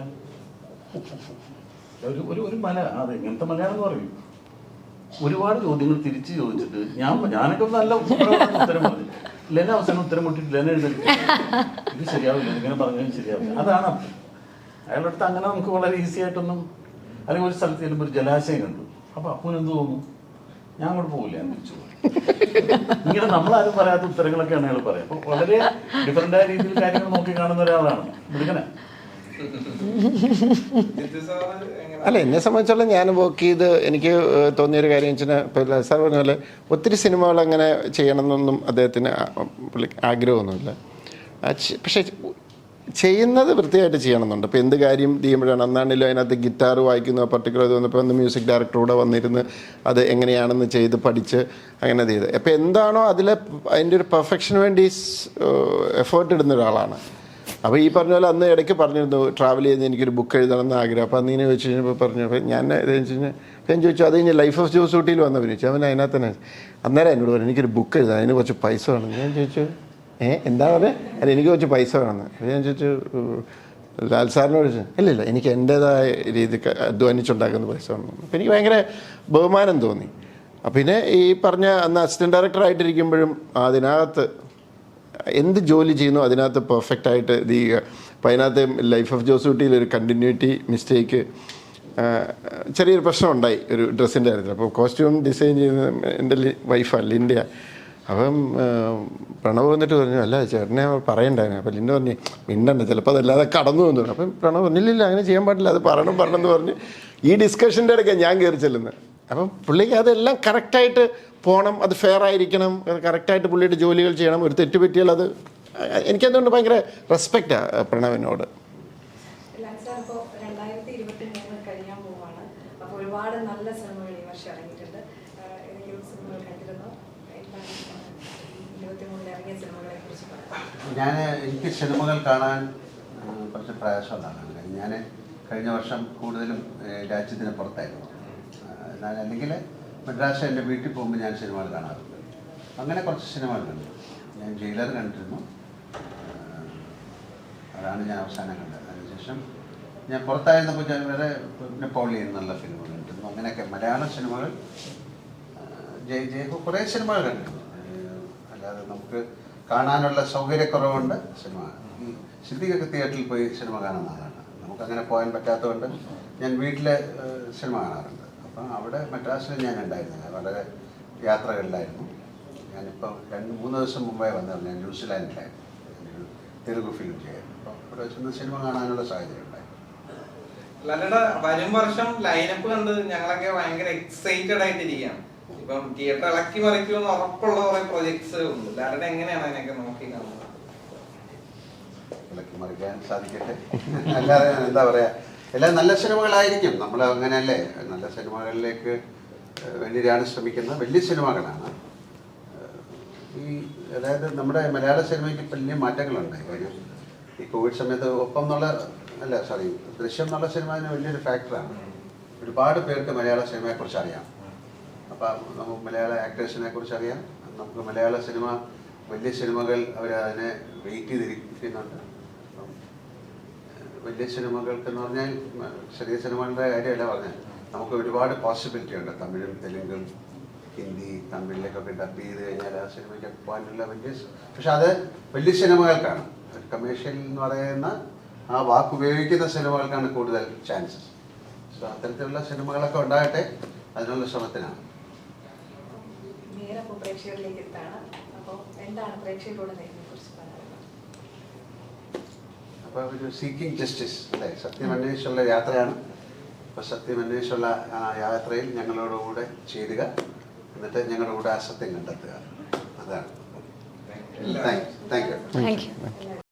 ഒരു ഒരു ഒരു മല. അത് എങ്ങനത്തെ മലയാണെന്ന് പറയും. ഒരുപാട് ചോദ്യങ്ങൾ തിരിച്ച് ചോദിച്ചിട്ട് ഞാൻ ഞാനൊക്കെ നല്ല ഉത്തരം പറഞ്ഞു. ലെന അവസാനം ഉത്തരം മുട്ടിട്ട് ലെന എഴുതി ഇത് ശരിയാവില്ല ഇങ്ങനെ പറഞ്ഞാലും ശരിയാവില്ല. അതാണ് അയാളുടെ അടുത്ത് അങ്ങനെ നമുക്ക് വളരെ ഈസി ആയിട്ടൊന്നും അല്ലെങ്കിൽ ഒരു സ്ഥലത്ത് ചെല്ലുമ്പോൾ ഒരു ജലാശയം കണ്ടു. അപ്പൊ അപ്പൂന് എന്ത് തോന്നും ഞാൻ അങ്ങോട്ട് പോകില്ല ഞാൻ തിരിച്ചു പോകും ഇങ്ങനെ നമ്മളാരും പറയാത്ത ഉത്തരങ്ങളൊക്കെയാണ് അയാൾ പറയാം അപ്പൊ വളരെ ഡിഫറെന്റ് ആയ രീതിയിൽ കാര്യങ്ങൾ നോക്കി കാണുന്ന ഒരാളാണ്. മിടുക്കനെ. അല്ല എന്നെ സംബന്ധിച്ചോളം ഞാൻ വർക്ക് ചെയ്ത് എനിക്ക് തോന്നിയൊരു കാര്യം വെച്ചാൽ ഇപ്പോൾ സാർ പറഞ്ഞ പോലെ ഒത്തിരി സിനിമകൾ അങ്ങനെ ചെയ്യണമെന്നൊന്നും അദ്ദേഹത്തിന് ആഗ്രഹമൊന്നുമില്ല. പക്ഷേ ചെയ്യുന്നത് വൃത്തിയായിട്ട് ചെയ്യണമെന്നുണ്ട്. അപ്പോൾ എന്ത് കാര്യം ചെയ്യുമ്പോഴാണ് അന്നാണെങ്കിലും അതിനകത്ത് ഗിറ്റാർ വായിക്കുന്ന പർട്ടിക്കുലർ ഇത് വന്നപ്പോൾ അന്ന് മ്യൂസിക് ഡയറക്ടറോടെ കൂടെ വന്നിരുന്ന് അത് എങ്ങനെയാണെന്ന് ചെയ്ത് പഠിച്ച് അങ്ങനെ ചെയ്ത്. അപ്പോൾ എന്താണോ അതിലെ അതിന്റെ ഒരു പെർഫെക്ഷന് വേണ്ടി എഫേർട്ട് ഇടുന്ന ഒരാളാണ്. അപ്പോൾ ഈ പറഞ്ഞ പോലെ അന്ന് ഇടയ്ക്ക് പറഞ്ഞിരുന്നു ട്രാവൽ ചെയ്യുന്ന എനിക്കൊരു ബുക്ക് എഴുതണം എന്ന് ആഗ്രഹം. അപ്പോൾ അന്ന് വെച്ച് ചോദിച്ചു കഴിഞ്ഞപ്പോൾ പറഞ്ഞു അപ്പോൾ ഞാൻ വെച്ച് കഴിഞ്ഞാൽ ഞാൻ ചോദിച്ചു അത് കഴിഞ്ഞ് ലൈഫ് ഓഫ് ജോസ് ഊട്ടിയിൽ വന്നവർ ചോദിച്ചു അവൻ അതിനകത്ത് തന്നെ അന്നേരം എന്നോട് പറഞ്ഞു എനിക്കൊരു ബുക്ക് എഴുതാൻ അതിന് കുറച്ച് പൈസ വേണം. ഞാൻ ചോദിച്ചു ഏ? എന്താ പറയുക അല്ല എനിക്ക് കുറച്ച് പൈസ വേണം അപ്പോൾ ഞാൻ ചോദിച്ചു ലാൽ സാറിനോട് ഇല്ല ഇല്ല എനിക്ക് എന്റേതായ രീതിക്ക് അധ്വാനിച്ചുണ്ടാക്കുന്ന പൈസ വേണം അപ്പോൾ എനിക്ക് ഭയങ്കര ബഹുമാനം തോന്നി. അപ്പം പിന്നെ ഈ പറഞ്ഞ അന്ന് അസിസ്റ്റന്റ് ഡയറക്ടർ ആയിട്ടിരിക്കുമ്പോഴും അതിനകത്ത് എന്ത് ജോലി ചെയ്യുന്നു അതിനകത്ത് പെർഫെക്റ്റ് ആയിട്ട് ഇത് ചെയ്യുക. അപ്പം അതിനകത്ത് ലൈഫ് ഓഫ് ജോസൂട്ടിയിൽ ഒരു കണ്ടിന്യൂറ്റി മിസ്റ്റേക്ക് ചെറിയൊരു പ്രശ്നം ഉണ്ടായി ഒരു ഡ്രസ്സിന്റെ കാര്യത്തിൽ. അപ്പോൾ കോസ്റ്റ്യൂം ഡിസൈൻ ചെയ്യുന്നത് എന്റെ വൈഫാണ് ലിൻഡയ. അപ്പം പ്രണവ് വന്നിട്ട് പറഞ്ഞു അല്ല ചേട്ടനെ പറയണ്ടായിരുന്നു അപ്പം ലിൻഡ പറഞ്ഞു മിണ്ടണ്ട ചിലപ്പോൾ അതല്ലാതെ കടന്നു വന്നു അപ്പം പ്രണവ് പറഞ്ഞില്ല അങ്ങനെ ചെയ്യാൻ പാടില്ല അത് പറയണം പറയണമെന്ന് പറഞ്ഞ് ഈ ഡിസ്കഷന്റെ ഇടയ്ക്ക് ഞാൻ കയറി ചെല്ലുന്നത്. അപ്പം പുള്ളിക്ക് അതെല്ലാം കറക്റ്റായിട്ട് പോകണം അത് ഫെയർ ആയിരിക്കണം കറക്റ്റായിട്ട് പുള്ളിയുടെ ജോലികൾ ചെയ്യണം ഒരു തെറ്റ് പറ്റിയാൽ അത് എനിക്കതുകൊണ്ട് ഭയങ്കര റെസ്പെക്റ്റാണ് പ്രണവിനോട് ലാൽ സാർ ഇപ്പോൾ രണ്ടായിരത്തി ഇരുപത്തി മൂന്ന് കഴിയാൻ പോവാണ് അപ്പോൾ ഒരുപാട് നല്ല സിനിമകൾ ഈ വർഷം ഇറങ്ങിയിട്ടുണ്ട് ആഹ് ഏതെങ്കിലും സിനിമകൾ കണ്ടിരുന്നോ എന്താണ് ഇരുപത്തി മൂന്നിൽ ഇറങ്ങിയ സിനിമകളെ കുറിച്ച് പറയാം ഞാൻ എനിക്ക് സിനിമകൾ കാണാൻ കുറച്ച് പ്രയാസമുള്ളതാണ് ഞാൻ കഴിഞ്ഞ വർഷം കൂടുതലും രാജ്യത്തിന് പുറത്തായിരുന്നു. എന്നാൽ അല്ലെങ്കിൽ മദ്രാസ് എന്റെ വീട്ടിൽ പോകുമ്പോൾ ഞാൻ സിനിമകൾ കാണാറുണ്ട്. അങ്ങനെ കുറച്ച് സിനിമകൾ കണ്ടു ഞാൻ ജയിലർ കണ്ടിരുന്നു. അതാണ് ഞാൻ അവസാനം കണ്ടത്. അതിനുശേഷം ഞാൻ പുറത്തായിരുന്നപ്പോൾ ഞാൻ വേറെ നെപ്പോളിയൻ എന്നുള്ള ഫിലിമുകൾ കണ്ടിരുന്നു. അങ്ങനെയൊക്കെ മലയാള സിനിമകൾ ജയ ജയ് കുറേ സിനിമകൾ കണ്ടിരുന്നു. അല്ലാതെ നമുക്ക് കാണാനുള്ള സൗകര്യക്കുറവുണ്ട് സിനിമ. ഈ സിദ്ദിഖൊക്കെ തിയേറ്ററിൽ പോയി സിനിമ കാണുന്ന ആളാണ് നമുക്കങ്ങനെ പോകാൻ പറ്റാത്തതുകൊണ്ട് ഞാൻ വീട്ടിൽ സിനിമ കാണാറുണ്ട്. അപ്പം അവിടെ മദ്രാസിൽ ഞാൻ ഉണ്ടായിരുന്നില്ല. വളരെ യാത്രകളിലായിരുന്നു. ഞാനിപ്പം രണ്ട് മൂന്ന് ദിവസം മുമ്പേ വന്നിരുന്നു ഞാൻ ന്യൂസിലാൻഡിലായിരുന്നു. തെലുഗു ഫിലിം ചെയ്യായിരുന്നു. അപ്പം അവിടെ വെച്ചൊന്ന് സിനിമ കാണാനുള്ള സാഹചര്യം ഉണ്ടായി. ലല്ലട വരും വർഷം ലൈനപ്പ് കണ്ട് ഞങ്ങളൊക്കെ ഭയങ്കര എക്സൈറ്റഡ് ആയിട്ടിരിക്കുകയാണ്. ഇപ്പം തിയേറ്റർ ഇളക്കി മറിക്കുമെന്ന് ഉറപ്പുള്ള കുറെ പ്രൊജക്ട്സ് ഉണ്ട് ലല്ലട എങ്ങനെയാണ് അതിനൊക്കെ നോക്കി കാണുന്നത്? സാധിക്കട്ടെ. അല്ലാതെ എന്താ പറയാ എല്ലാം നല്ല സിനിമകളായിരിക്കും. നമ്മൾ അങ്ങനെയല്ലേ? നല്ല സിനിമകളിലേക്ക് വേണ്ടിയിട്ടാണ് ശ്രമിക്കുന്നത് വലിയ സിനിമകളാണ്. ഈ അതായത് നമ്മുടെ മലയാള സിനിമയ്ക്ക് വലിയ മാറ്റങ്ങളുണ്ടായി കാര്യം ഈ കോവിഡ് സമയത്ത് ഒപ്പം എന്നുള്ള അല്ല സോറി ദൃശ്യം എന്നുള്ള സിനിമ വലിയൊരു ഫാക്ടറാണ് ഒരുപാട് പേർക്ക് മലയാള സിനിമയെക്കുറിച്ച് അറിയാം നമുക്ക് മലയാള ആക്ടേഴ്സിനെ കുറിച്ച് അറിയാം. നമുക്ക് മലയാള സിനിമ വലിയ സിനിമകൾ അവർ അതിനെ വെയിറ്റ് ചെയ്തിരിക്കുന്നുണ്ട് വലിയ സിനിമകൾക്ക് എന്ന് പറഞ്ഞാൽ ചെറിയ സിനിമകളുടെ കാര്യമല്ല പറഞ്ഞാൽ നമുക്ക് ഒരുപാട് പോസിബിലിറ്റി ഉണ്ട്. തമിഴും തെലുങ്കും ഹിന്ദി തമിഴിലേക്കൊക്കെ ഡബ് ചെയ്ത് കഴിഞ്ഞാൽ ആ സിനിമയ്ക്ക് പോകാനുള്ള വലിയ പക്ഷെ അത് വലിയ സിനിമകൾക്കാണ് കമേഴ്ഷ്യൽ എന്ന് പറയുന്ന ആ വാക്ക് ഉപയോഗിക്കുന്ന സിനിമകൾക്കാണ് കൂടുതൽ ചാൻസസ് സോ അത്തരത്തിലുള്ള സിനിമകളൊക്കെ ഉണ്ടാകട്ടെ. അതിനുള്ള ശ്രമത്തിനാണ്. നേരെ അപ്പോൾ പ്രേക്ഷകരിലേക്ക് എത്താണ്? അപ്പോൾ എന്താണ് പ്രേക്ഷകരോട് നെയ്മിനെ കുറിച്ച് പറയാനുള്ളത്? അപ്പോൾ ഒരു സീക്കിംഗ് ജസ്റ്റിസ് അല്ലേ? സത്യം അന്വേഷിച്ചുള്ള യാത്രയാണ്. അപ്പോൾ സത്യം അന്വേഷിച്ചുള്ള ആ യാത്രയിൽ ഞങ്ങളോടുകൂടെ ചേരുക. എന്നിട്ട് ഞങ്ങളുടെ കൂടെ ആ സത്യം കണ്ടെത്തുക. അതാണ്. Thank you thank you